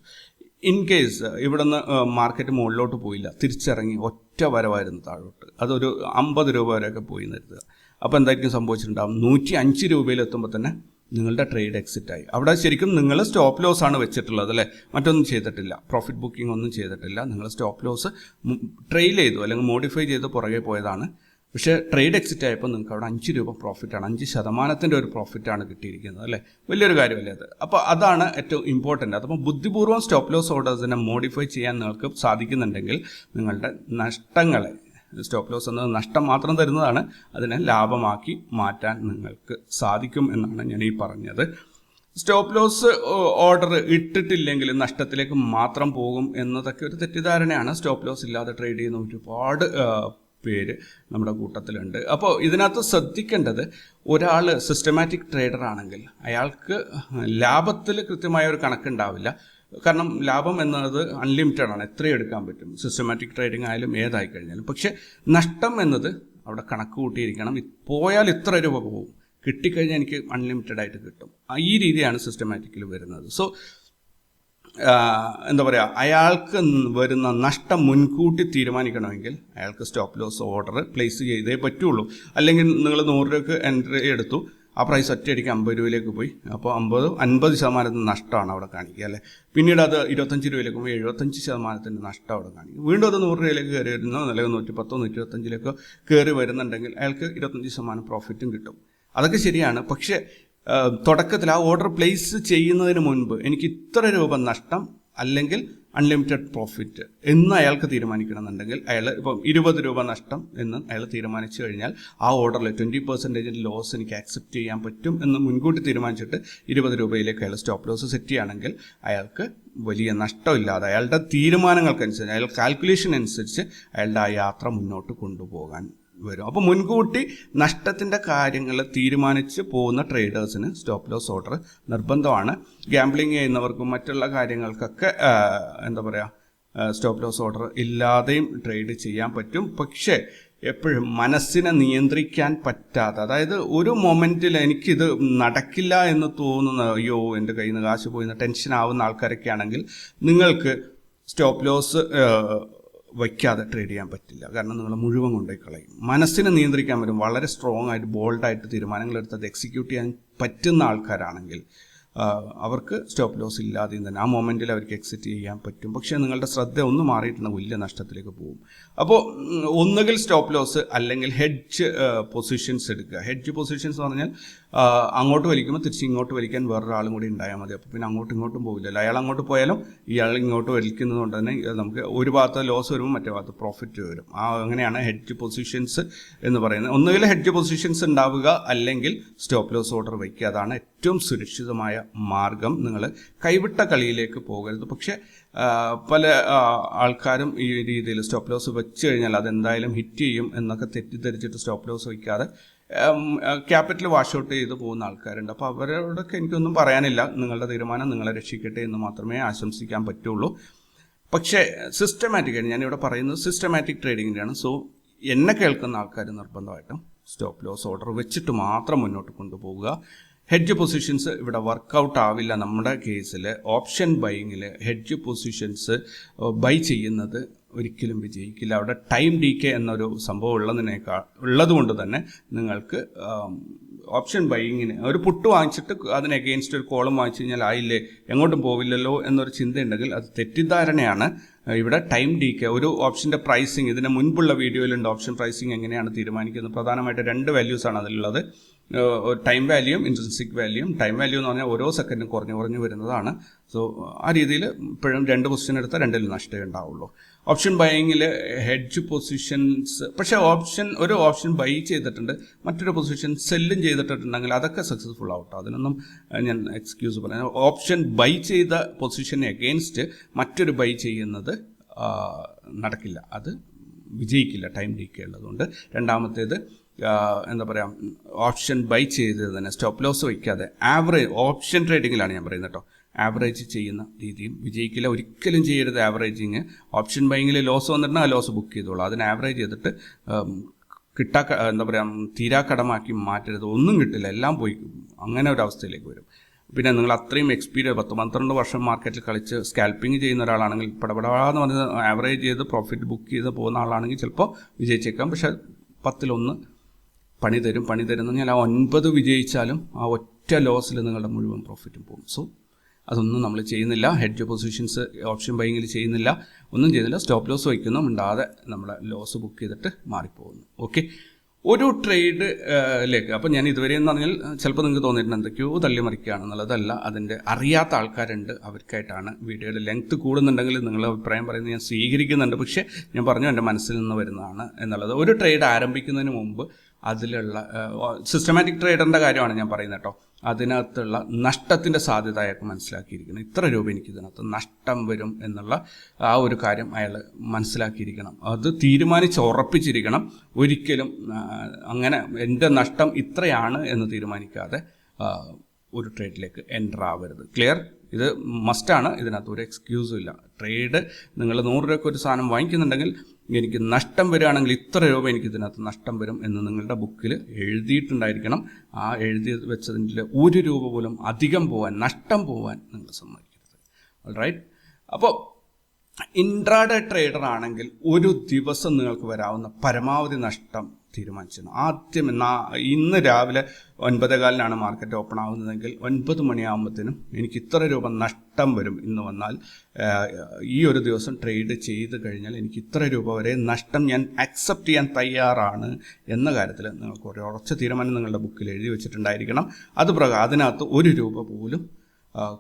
ഇൻ കേസ് ഇവിടുന്ന് മാർക്കറ്റ് മുകളിലോട്ട് പോയില്ല തിരിച്ചിറങ്ങി ഒറ്റ വരവായിരുന്നു താഴോട്ട്. അതൊരു അമ്പത് രൂപ വരെയൊക്കെ പോയി നിർത്തുക അപ്പോൾ എന്തായിരിക്കും സംഭവിച്ചിട്ടുണ്ടാകും നൂറ്റി അഞ്ച് രൂപയിലെത്തുമ്പോൾ തന്നെ നിങ്ങളുടെ ട്രേഡ് എക്സിറ്റ് ആയി. അവിടെ ശരിക്കും നിങ്ങൾ സ്റ്റോപ്പ് ലോസ് ആണ് വെച്ചിട്ടുള്ളത് അല്ലേ? മറ്റൊന്നും ചെയ്തിട്ടില്ല. പ്രോഫിറ്റ് ബുക്കിംഗ് ഒന്നും ചെയ്തിട്ടില്ല. നിങ്ങൾ സ്റ്റോപ്പ് ലോസ് ട്രെയിൽ ചെയ്തു അല്ലെങ്കിൽ മോഡിഫൈ ചെയ്ത് പുറകെ പോയതാണ്. പക്ഷേ ട്രേഡ് എക്സിറ്റ് ആയപ്പോൾ നിങ്ങൾക്ക് അവിടെ അഞ്ച് രൂപ പ്രോഫിറ്റാണ് അഞ്ച് ശതമാനത്തിന്റെ ഒരു പ്രോഫിറ്റാണ് കിട്ടിയിരിക്കുന്നത് അല്ലേ? വലിയൊരു കാര്യമല്ലേ അത്? അപ്പോൾ അതാണ് ഏറ്റവും ഇമ്പോർട്ടന്റ് അതപ്പോൾ ബുദ്ധിപൂർവം സ്റ്റോപ്പ് ലോസ് ഓർഡേഴ്സിനെ മോഡിഫൈ ചെയ്യാൻ നിങ്ങൾക്ക് സാധിക്കുന്നുണ്ടെങ്കിൽ നിങ്ങളുടെ നഷ്ടങ്ങളെ സ്റ്റോപ്പ് ലോസ് എന്നത് നഷ്ടം മാത്രം തരുന്നതാണ്. അതിനെ ലാഭമാക്കി മാറ്റാൻ നിങ്ങൾക്ക് സാധിക്കും എന്നാണ് ഞാൻ ഈ പറഞ്ഞത്. സ്റ്റോപ്പ് ലോസ് ഓർഡർ ഇട്ടിട്ടില്ലെങ്കിൽ നഷ്ടത്തിലേക്ക് മാത്രം പോകും എന്നതൊക്കെ ഒരു തെറ്റിദ്ധാരണയാണ്. സ്റ്റോപ്പ് ലോസ് ഇല്ലാതെ ട്രേഡ് ചെയ്യുന്ന ഒരുപാട് പേര് നമ്മുടെ കൂട്ടത്തിലുണ്ട്. അപ്പോൾ ഇതിനകത്ത് ശ്രദ്ധിക്കേണ്ടത് ഒരാൾ സിസ്റ്റമാറ്റിക് ട്രേഡർ ആണെങ്കിൽ അയാൾക്ക് ലാഭത്തിൽ കൃത്യമായ ഒരു കണക്കുണ്ടാവില്ല. കാരണം ലാഭം എന്നത് അൺലിമിറ്റഡ് ആണ്. എത്രയും എടുക്കാൻ പറ്റും. സിസ്റ്റമാറ്റിക് ട്രേഡിംഗ് ആയാലും ഏതായി കഴിഞ്ഞാലും. പക്ഷേ നഷ്ടം എന്നത് അവിടെ കണക്ക് കൂട്ടിയിരിക്കണം. പോയാൽ ഇത്ര രൂപ പോകും. കിട്ടിക്കഴിഞ്ഞാൽ എനിക്ക് അൺലിമിറ്റഡ് ആയിട്ട് കിട്ടും. ഈ രീതിയാണ് സിസ്റ്റമാറ്റിക്കിൽ വരുന്നത്. സോ എന്താ പറയുക അയാൾക്ക് വരുന്ന നഷ്ടം മുൻകൂട്ടി തീരുമാനിക്കണമെങ്കിൽ അയാൾക്ക് സ്റ്റോപ്പ് ലോസ് ഓർഡർ പ്ലേസ് ചെയ്തേ പറ്റുള്ളൂ. അല്ലെങ്കിൽ നിങ്ങൾ നൂറ് രൂപയ്ക്ക് എൻട്രി എടുത്തു ആ പ്രൈസ് ഒറ്റയടിക്ക് അമ്പത് രൂപയിലേക്ക് പോയി. അപ്പോൾ അമ്പത് അൻപത് ശതമാനത്തിന് നഷ്ടമാണ് അവിടെ കാണിക്കുക അല്ലേ? പിന്നീട് അത് ഇരുപത്തഞ്ച് രൂപയിലേക്ക് പോയി എഴുപത്തഞ്ച് ശതമാനത്തിന്റെ നഷ്ടം അവിടെ കാണിക്കും വീണ്ടും അത് നൂറ് രൂപയിലേക്ക് കയറി വരുന്നോ അല്ലെങ്കിൽ നൂറ്റി പത്തോ നൂറ്റി ഇരുപത്തഞ്ചിലേക്കോ കയറി വരുന്നുണ്ടെങ്കിൽ അയാൾക്ക് ഇരുപത്തഞ്ച് ശതമാനം പ്രോഫിറ്റും കിട്ടും. അതൊക്കെ ശരിയാണ്. പക്ഷേ തുടക്കത്തിൽ ആ ഓർഡർ പ്ലേസ് ചെയ്യുന്നതിന് മുൻപ് എനിക്ക് ഇത്ര രൂപ നഷ്ടം അല്ലെങ്കിൽ അൺലിമിറ്റഡ് പ്രോഫിറ്റ് എന്ന് അയാൾക്ക് തീരുമാനിക്കണമെന്നുണ്ടെങ്കിൽ അയാൾ ഇപ്പം ഇരുപത് രൂപ നഷ്ടം എന്ന് അയാൾ തീരുമാനിച്ചു കഴിഞ്ഞാൽ ആ ഓർഡറിൽ ട്വന്റി പെർസെന്റേജ് ലോസ് എനിക്ക് ആക്സെപ്റ്റ് ചെയ്യാൻ പറ്റും എന്ന് മുൻകൂട്ടി തീരുമാനിച്ചിട്ട് ഇരുപത് രൂപയിലേക്ക് അയാൾ സ്റ്റോപ്പ് ലോസ് സെറ്റ് ചെയ്യുകയാണെങ്കിൽ അയാൾക്ക് വലിയ നഷ്ടമില്ലാതെ അയാളുടെ തീരുമാനങ്ങൾക്കനുസരിച്ച് അയാൾ കാൽക്കുലേഷൻ അനുസരിച്ച് അയാളുടെ ആ യാത്ര മുന്നോട്ട് കൊണ്ടുപോകാൻ വരും. അപ്പോൾ മുൻകൂട്ടി നഷ്ടത്തിന്റെ കാര്യങ്ങൾ തീരുമാനിച്ച് പോകുന്ന ട്രേഡേഴ്സിന് സ്റ്റോപ്പ് ലോസ് ഓർഡർ നിർബന്ധമാണ്. ഗാംബ്ലിംഗ് ചെയ്യുന്നവർക്കും മറ്റുള്ള കാര്യങ്ങൾക്കൊക്കെ എന്താ പറയുക സ്റ്റോപ്പ് ലോസ് ഓർഡർ ഇല്ലാതെയും ട്രേഡ് ചെയ്യാൻ പറ്റും. പക്ഷേ എപ്പോഴും മനസ്സിനെ നിയന്ത്രിക്കാൻ പറ്റാത്ത അതായത് ഒരു മൊമെന്റിൽ എനിക്കിത് നടക്കില്ല എന്ന് തോന്നുന്ന അയ്യോ എന്റെ കയ്യിൽ നിന്ന് കാശ് പോയി ടെൻഷൻ ആവുന്ന ആൾക്കാരൊക്കെ ആണെങ്കിൽ നിങ്ങൾക്ക് സ്റ്റോപ്പ് ലോസ് വയ്ക്കാതെ ട്രേഡ് ചെയ്യാൻ പറ്റില്ല. കാരണം നിങ്ങൾ മുഴുവൻ കൊണ്ടുപോയി കളയും. മനസ്സിനെ നിയന്ത്രിക്കാൻ പറ്റും. വളരെ സ്ട്രോങ് ആയിട്ട് ബോൾഡായിട്ട് തീരുമാനങ്ങൾ എടുത്ത് അത് എക്സിക്യൂട്ട് ചെയ്യാൻ പറ്റുന്ന ആൾക്കാരാണെങ്കിൽ അവർക്ക് സ്റ്റോപ്പ് ലോസ് ഇല്ലാതെയും തന്നെ ആ മൊമെന്റിൽ അവർക്ക് എക്സിറ്റ് ചെയ്യാൻ പറ്റും. പക്ഷേ നിങ്ങളുടെ ശ്രദ്ധ ഒന്ന് മാറിയിട്ടുണ്ടെങ്കിൽ വലിയ നഷ്ടത്തിലേക്ക് പോകും. അപ്പോൾ ഒന്നുകിൽ സ്റ്റോപ്പ് ലോസ് അല്ലെങ്കിൽ ഹെഡ്ജ് പൊസിഷൻസ് എടുക്കുക. ഹെഡ്ജ് പൊസിഷൻസ് എന്ന് പറഞ്ഞാൽ അങ്ങോട്ട് വലിക്കുമ്പോൾ തിരിച്ച് ഇങ്ങോട്ട് വലിക്കാൻ വേറൊരാളും കൂടി ഉണ്ടായാൽ മതി. അപ്പോൾ പിന്നെ അങ്ങോട്ടും ഇങ്ങോട്ടും പോകില്ലല്ലോ അയാൾ അങ്ങോട്ട് പോയാലും ഇയാൾ ഇങ്ങോട്ട് വലിക്കുന്നത് കൊണ്ട് തന്നെ നമുക്ക് ഒരു ഭാഗത്ത് ലോസ് വരുമ്പോൾ മറ്റേ ഭാഗത്ത് പ്രോഫിറ്റ് വരും. ആ അങ്ങനെയാണ് ഹെഡ്ജ് പൊസിഷൻസ് എന്ന് പറയുന്നത്. ഒന്നുകിൽ ഹെഡ്ജ് പൊസിഷൻസ് ഉണ്ടാവുക അല്ലെങ്കിൽ സ്റ്റോപ്പ് ലോസ് ഓർഡർ വയ്ക്കുക. അതാണ് ഏറ്റവും സുരക്ഷിതമായ മാർഗം. നിങ്ങൾ കൈവിട്ട കളിയിലേക്ക് പോകരുത്. പക്ഷേ പല ആൾക്കാരും ഈ രീതിയിൽ സ്റ്റോപ്പ് ലോസ് വെച്ച് കഴിഞ്ഞാൽ അതെന്തായാലും ഹിറ്റ് ചെയ്യും എന്നൊക്കെ തെറ്റിദ്ധരിച്ചിട്ട് സ്റ്റോപ്പ് ലോസ് വയ്ക്കാതെ ക്യാപിറ്റൽ വാഷ് ഔട്ട് ചെയ്ത് പോകുന്ന ആൾക്കാരുണ്ട്. അപ്പോൾ അവരോടൊക്കെ എനിക്കൊന്നും പറയാനില്ല. നിങ്ങളുടെ തീരുമാനം നിങ്ങളെ രക്ഷിക്കട്ടെ എന്ന് മാത്രമേ ആശംസിക്കാൻ പറ്റുള്ളൂ. പക്ഷേ സിസ്റ്റമാറ്റിക് ആയിട്ട് ഞാനിവിടെ പറയുന്നത് സിസ്റ്റമാറ്റിക് ട്രേഡിങ്ങിന്റെയാണ് സോ എന്നെ കേൾക്കുന്ന ആൾക്കാർ നിർബന്ധമായിട്ടും സ്റ്റോപ്പ് ലോസ് ഓർഡർ വെച്ചിട്ട് മാത്രം മുന്നോട്ട് കൊണ്ടുപോവുക. ഹെഡ്ജ് പൊസിഷൻസ് ഇവിടെ വർക്കൗട്ട് ആവില്ല നമ്മുടെ കേസിൽ ഓപ്ഷൻ ബൈങ്ങിൽ ഹെഡ്ജ് പൊസിഷൻസ് ബൈ ചെയ്യുന്നത് ഒരിക്കലും വിജയിക്കില്ല. അവിടെ ടൈം ഡി കെ എന്നൊരു സംഭവം ഉള്ളതിനേക്കാൾ ഉള്ളതുകൊണ്ട് തന്നെ നിങ്ങൾക്ക് ഓപ്ഷൻ ബൈയിങ്ങിന് ഒരു പുട്ട് വാങ്ങിച്ചിട്ട് അതിന് അഗെയിൻസ്റ്റ് ഒരു കോളം വാങ്ങിച്ചു കഴിഞ്ഞാൽ ആയില്ലേ എങ്ങോട്ടും പോവില്ലല്ലോ എന്നൊരു ചിന്തയുണ്ടെങ്കിൽ അത് തെറ്റിദ്ധാരണയാണ്. ഇവിടെ ടൈം ഡി കെ ഒരു ഓപ്ഷന്റെ പ്രൈസിങ് ഇതിന് മുൻപുള്ള വീഡിയോയിലുണ്ട് ഓപ്ഷൻ പ്രൈസിങ് എങ്ങനെയാണ് തീരുമാനിക്കുന്നത്. പ്രധാനമായിട്ട് രണ്ട് വാല്യൂസാണ് അതിലുള്ളത്. ടൈം വാല്യൂയും ഇൻട്രൻസിക് വാല്യൂയും ടൈം വാല്യൂ എന്ന് പറഞ്ഞാൽ ഓരോ സെക്കൻഡും കുറഞ്ഞു കുറഞ്ഞു വരുന്നതാണ്. സോ ആ രീതിയിൽ ഇപ്പോഴും രണ്ട് പൊസിഷൻ എടുത്താൽ രണ്ടിലും നഷ്ടമേ ഉണ്ടാവുള്ളൂ. ഓപ്ഷൻ ബൈയിങ്ങിൽ ഹെഡ്ജ് പൊസിഷൻസ് പക്ഷേ ഓപ്ഷൻ ഒരു ഓപ്ഷൻ ബൈ ചെയ്തിട്ടുണ്ട് മറ്റൊരു പൊസിഷൻ സെല്ലും ചെയ്തിട്ടുണ്ടെങ്കിൽ അതൊക്കെ സക്സസ്ഫുൾ ആവട്ടോ അതിനൊന്നും ഞാൻ എക്സ്ക്യൂസ് പറയാം ഓപ്ഷൻ ബൈ ചെയ്ത പൊസിഷനെ അഗെയിൻസ്റ്റ് മറ്റൊരു ബൈ ചെയ്യുന്നത് നടക്കില്ല. അത് വിജയിക്കില്ല ടൈം ഡി ഉള്ളതുകൊണ്ട്. രണ്ടാമത്തേത് എന്താ പറയുക ഓപ്ഷൻ ബൈ ചെയ്ത് തന്നെ സ്റ്റോപ്പ് ലോസ് വയ്ക്കാതെ ആവറേജ് ഓപ്ഷൻ ട്രേഡിങ്ങിലാണ് ഞാൻ പറയുന്നത് കേട്ടോ. ആവറേജ് ചെയ്യുന്ന രീതിയും വിജയിക്കില്ല ഒരിക്കലും ചെയ്യരുത് ആവറേജിങ്. ഓപ്ഷൻ ബൈങ്ങിൽ ലോസ് വന്നിട്ടുണ്ടെങ്കിൽ ആ ലോസ് ബുക്ക് ചെയ്തോളൂ. അതിന് ആവറേജ് ചെയ്തിട്ട് കിട്ടാ എന്താ പറയുക തീരാക്കടമാക്കി മാറ്റരുത്. ഒന്നും കിട്ടില്ല എല്ലാം പോയി അങ്ങനെ ഒരു അവസ്ഥയിലേക്ക് വരും. പിന്നെ നിങ്ങൾ അത്രയും എക്സ്പീരിയൻസ് പത്ത് പന്ത്രണ്ട് വർഷം മാർക്കറ്റിൽ കളിച്ച് സ്കാൽപ്പിംഗ് ചെയ്യുന്ന ഒരാളാണെങ്കിൽ പടപടാന്ന് പറഞ്ഞ് ആവറേജ് ചെയ്ത് പ്രോഫിറ്റ് ബുക്ക് ചെയ്ത് പോകുന്ന ആളാണെങ്കിൽ ചിലപ്പോൾ വിജയിച്ചേക്കാം. പക്ഷേ പത്തിലൊന്ന് പണി തരും പണി തരുന്ന ഞാൻ ആ ഒൻപത് വിജയിച്ചാലും ആ ഒറ്റ ലോസിൽ നിങ്ങളുടെ മുഴുവൻ പ്രോഫിറ്റും പോകും. സോ അതൊന്നും നമ്മൾ ചെയ്യുന്നില്ല. ഹെഡ്ജ് പൊസിഷൻസ് ഓപ്ഷൻ ബൈങ്ങിൽ ചെയ്യുന്നില്ല. ഒന്നും ചെയ്യുന്നില്ല. സ്റ്റോപ്പ് ലോസ് വയ്ക്കുന്നു. മിണ്ടാതെ നമ്മളെ ലോസ് ബുക്ക് ചെയ്തിട്ട് മാറിപ്പോകുന്നു. ഓക്കെ ഒരു ട്രേഡ് ലേക്ക്. അപ്പോൾ ഞാൻ ഇതുവരെ എന്ന് പറഞ്ഞാൽ ചിലപ്പോൾ നിങ്ങൾക്ക് തോന്നിയിട്ടുണ്ട് എന്തൊക്കെയോ തള്ളി മറിക്കുകയാണെന്നുള്ളതല്ല അതിന്റെ അറിയാത്ത ആൾക്കാരുണ്ട്. അവർക്കായിട്ടാണ് വീഡിയോയുടെ ലെങ്ത് കൂടുന്നുണ്ടെങ്കിൽ നിങ്ങളുടെ അഭിപ്രായം പറയുന്നത് ഞാൻ സ്വീകരിക്കുന്നുണ്ട്. പക്ഷേ ഞാൻ പറഞ്ഞു എന്റെ മനസ്സിൽ നിന്ന് വരുന്നതാണ് എന്നുള്ളത്. ഒരു ട്രേഡ് ആരംഭിക്കുന്നതിന് മുമ്പ് അതിലുള്ള സിസ്റ്റമാറ്റിക് ട്രേഡറിന്റെ കാര്യമാണ് ഞാൻ പറയുന്നത് കേട്ടോ. അതിനകത്തുള്ള നഷ്ടത്തിന്റെ സാധ്യത അയാൾക്ക് മനസ്സിലാക്കിയിരിക്കണം. ഇത്ര രൂപ എനിക്ക് ഇതിനകത്ത് നഷ്ടം വരും എന്നുള്ള ആ ഒരു കാര്യം അയാൾ മനസ്സിലാക്കിയിരിക്കണം. അത് തീരുമാനിച്ച് ഉറപ്പിച്ചിരിക്കണം. ഒരിക്കലും അങ്ങനെ എന്റെ നഷ്ടം ഇത്രയാണ് എന്ന് തീരുമാനിക്കാതെ ഒരു ട്രേഡിലേക്ക് എന്റർ ആവരുത്. ക്ലിയർ? ഇത് മസ്റ്റാണ്. ഇതിനകത്ത് ഒരു എക്സ്ക്യൂസും ഇല്ല. ട്രേഡ് നിങ്ങൾ നൂറ് രൂപയ്ക്ക് ഒരു സാധനം വാങ്ങിക്കുന്നുണ്ടെങ്കിൽ എനിക്ക് നഷ്ടം വരികയാണെങ്കിൽ ഇത്ര രൂപ എനിക്ക് ഇതിനകത്ത് നഷ്ടം വരും എന്ന് നിങ്ങളുടെ ബുക്കിൽ എഴുതിയിട്ടുണ്ടായിരിക്കണം. ആ എഴുതി വെച്ചതിന്റെ ഒരു രൂപ പോലും അധികം പോവാൻ നഷ്ടം പോവാൻ നിങ്ങൾ സമ്മതിക്കരുത്. റൈറ്റ് അപ്പോൾ ഇൻട്രാഡേ ട്രേഡർ ആണെങ്കിൽ ഒരു ദിവസം നിങ്ങൾക്ക് വരാവുന്ന പരമാവധി നഷ്ടം തീരുമാനിച്ചിരുന്നു. ആദ്യം ഇന്ന് രാവിലെ ഒൻപതേകാലിനാണ് മാർക്കറ്റ് ഓപ്പൺ ആവുന്നതെങ്കിൽ ഒൻപത് മണിയാകുമ്പോഴത്തേനും എനിക്ക് ഇത്ര രൂപ നഷ്ടം വരും ഇന്ന് വന്നാൽ ഈ ഒരു ദിവസം ട്രേഡ് ചെയ്ത് കഴിഞ്ഞാൽ എനിക്ക് ഇത്ര രൂപ വരെ നഷ്ടം ഞാൻ അക്സെപ്റ്റ് ചെയ്യാൻ തയ്യാറാണ് എന്ന കാര്യത്തിൽ നിങ്ങൾക്ക് ഒരു ഉറച്ച തീരുമാനം നിങ്ങളുടെ ബുക്കിൽ എഴുതി വെച്ചിട്ടുണ്ടായിരിക്കണം. അത് അതിനകത്ത് ഒരു രൂപ പോലും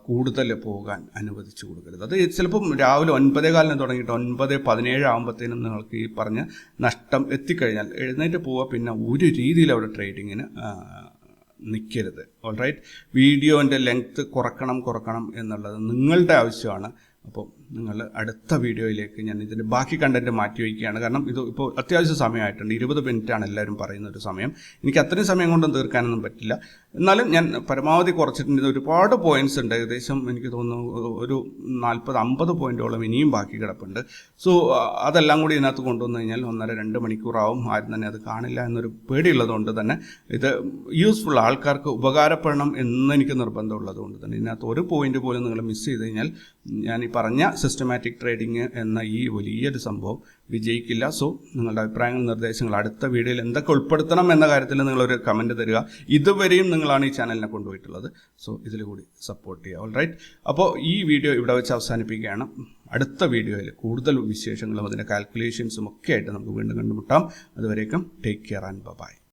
കൂടുതൽ പോകാൻ അനുവദിച്ചു കൊടുക്കരുത്. അത് ചിലപ്പം രാവിലെ ഒൻപതേ കാലിന് തുടങ്ങിയിട്ട് ഒൻപത് പതിനേഴ് ആകുമ്പോഴത്തേനും നിങ്ങൾക്ക് ഈ പറഞ്ഞ നഷ്ടം എത്തിക്കഴിഞ്ഞാൽ എഴുന്നേറ്റ് പോവുക പിന്നെ ഒരു രീതിയിൽ അവിടെ ട്രേഡിങ്ങിന് നിൽക്കരുത് ഓൾ റൈറ്റ് വീഡിയോന്റെ ലെങ്ത്ത് കുറക്കണം കുറക്കണം എന്നുള്ളത് നിങ്ങളുടെ ആവശ്യമാണ്. അപ്പോൾ നിങ്ങൾ അടുത്ത വീഡിയോയിലേക്ക് ഞാൻ ഇതിന്റെ ബാക്കി കണ്ടന്റ് മാറ്റി വയ്ക്കുകയാണ്. കാരണം ഇത് ഇപ്പോൾ അത്യാവശ്യം സമയമായിട്ടുണ്ട്. ഇരുപത് മിനിറ്റാണ് എല്ലാവരും പറയുന്ന ഒരു സമയം. എനിക്ക് അത്രയും സമയം കൊണ്ടും തീർക്കാനൊന്നും പറ്റില്ല. എന്നാലും ഞാൻ പരമാവധി കുറച്ചിട്ടുണ്ട്. ഒരുപാട് പോയിന്റ്സ് ഉണ്ട്. ഏകദേശം എനിക്ക് തോന്നുന്നു ഒരു നാൽപ്പത് അമ്പത് പോയിന്റോളം ഇനിയും ബാക്കി കിടപ്പുണ്ട്. സോ അതെല്ലാം കൂടി ഇതിനകത്ത് കൊണ്ടുവന്നു കഴിഞ്ഞാൽ ഒന്നര രണ്ട് മണിക്കൂറാവും. ആരും തന്നെ അത് കാണില്ല എന്നൊരു പേടിയുള്ളതുകൊണ്ട് തന്നെ ഇത് യൂസ്ഫുൾ ആൾക്കാർക്ക് ഉപകാരപ്പെടണം എന്ന് എനിക്ക് നിർബന്ധമുള്ളത് കൊണ്ട് തന്നെ. ഇതിനകത്ത് ഒരു പോയിന്റ് പോലും നിങ്ങൾ മിസ് ചെയ്ത് കഴിഞ്ഞാൽ ഞാൻ ഈ പറഞ്ഞ സിസ്റ്റമാറ്റിക് ട്രേഡിംഗ് എന്ന ഈ വലിയൊരു സംഭവം വിജയിക്കില്ല. സോ നിങ്ങളുടെ അഭിപ്രായങ്ങൾ നിർദ്ദേശങ്ങൾ അടുത്ത വീഡിയോയിൽ എന്തൊക്കെ ഉൾപ്പെടുത്തണം എന്ന കാര്യത്തിൽ നിങ്ങളൊരു കമന്റ് തരിക. ഇതുവരെയും നിങ്ങളാണ് ഈ ചാനലിനെ കൊണ്ടുപോയിട്ടുള്ളത്. സോ ഇതിൽ കൂടി സപ്പോർട്ട് ചെയ്യുക. ഓൾ റൈറ്റ് അപ്പോൾ ഈ വീഡിയോ ഇവിടെ വെച്ച് അവസാനിപ്പിക്കുകയാണ്. അടുത്ത വീഡിയോയിൽ കൂടുതൽ വിശേഷങ്ങളും അതിന്റെ കാൽക്കുലേഷൻസും ഒക്കെ ആയിട്ട് നമുക്ക് വീണ്ടും കണ്ടുമുട്ടാം. അതുവരേക്കും ടേക്ക് കെയർ ആൻഡ് ബൈ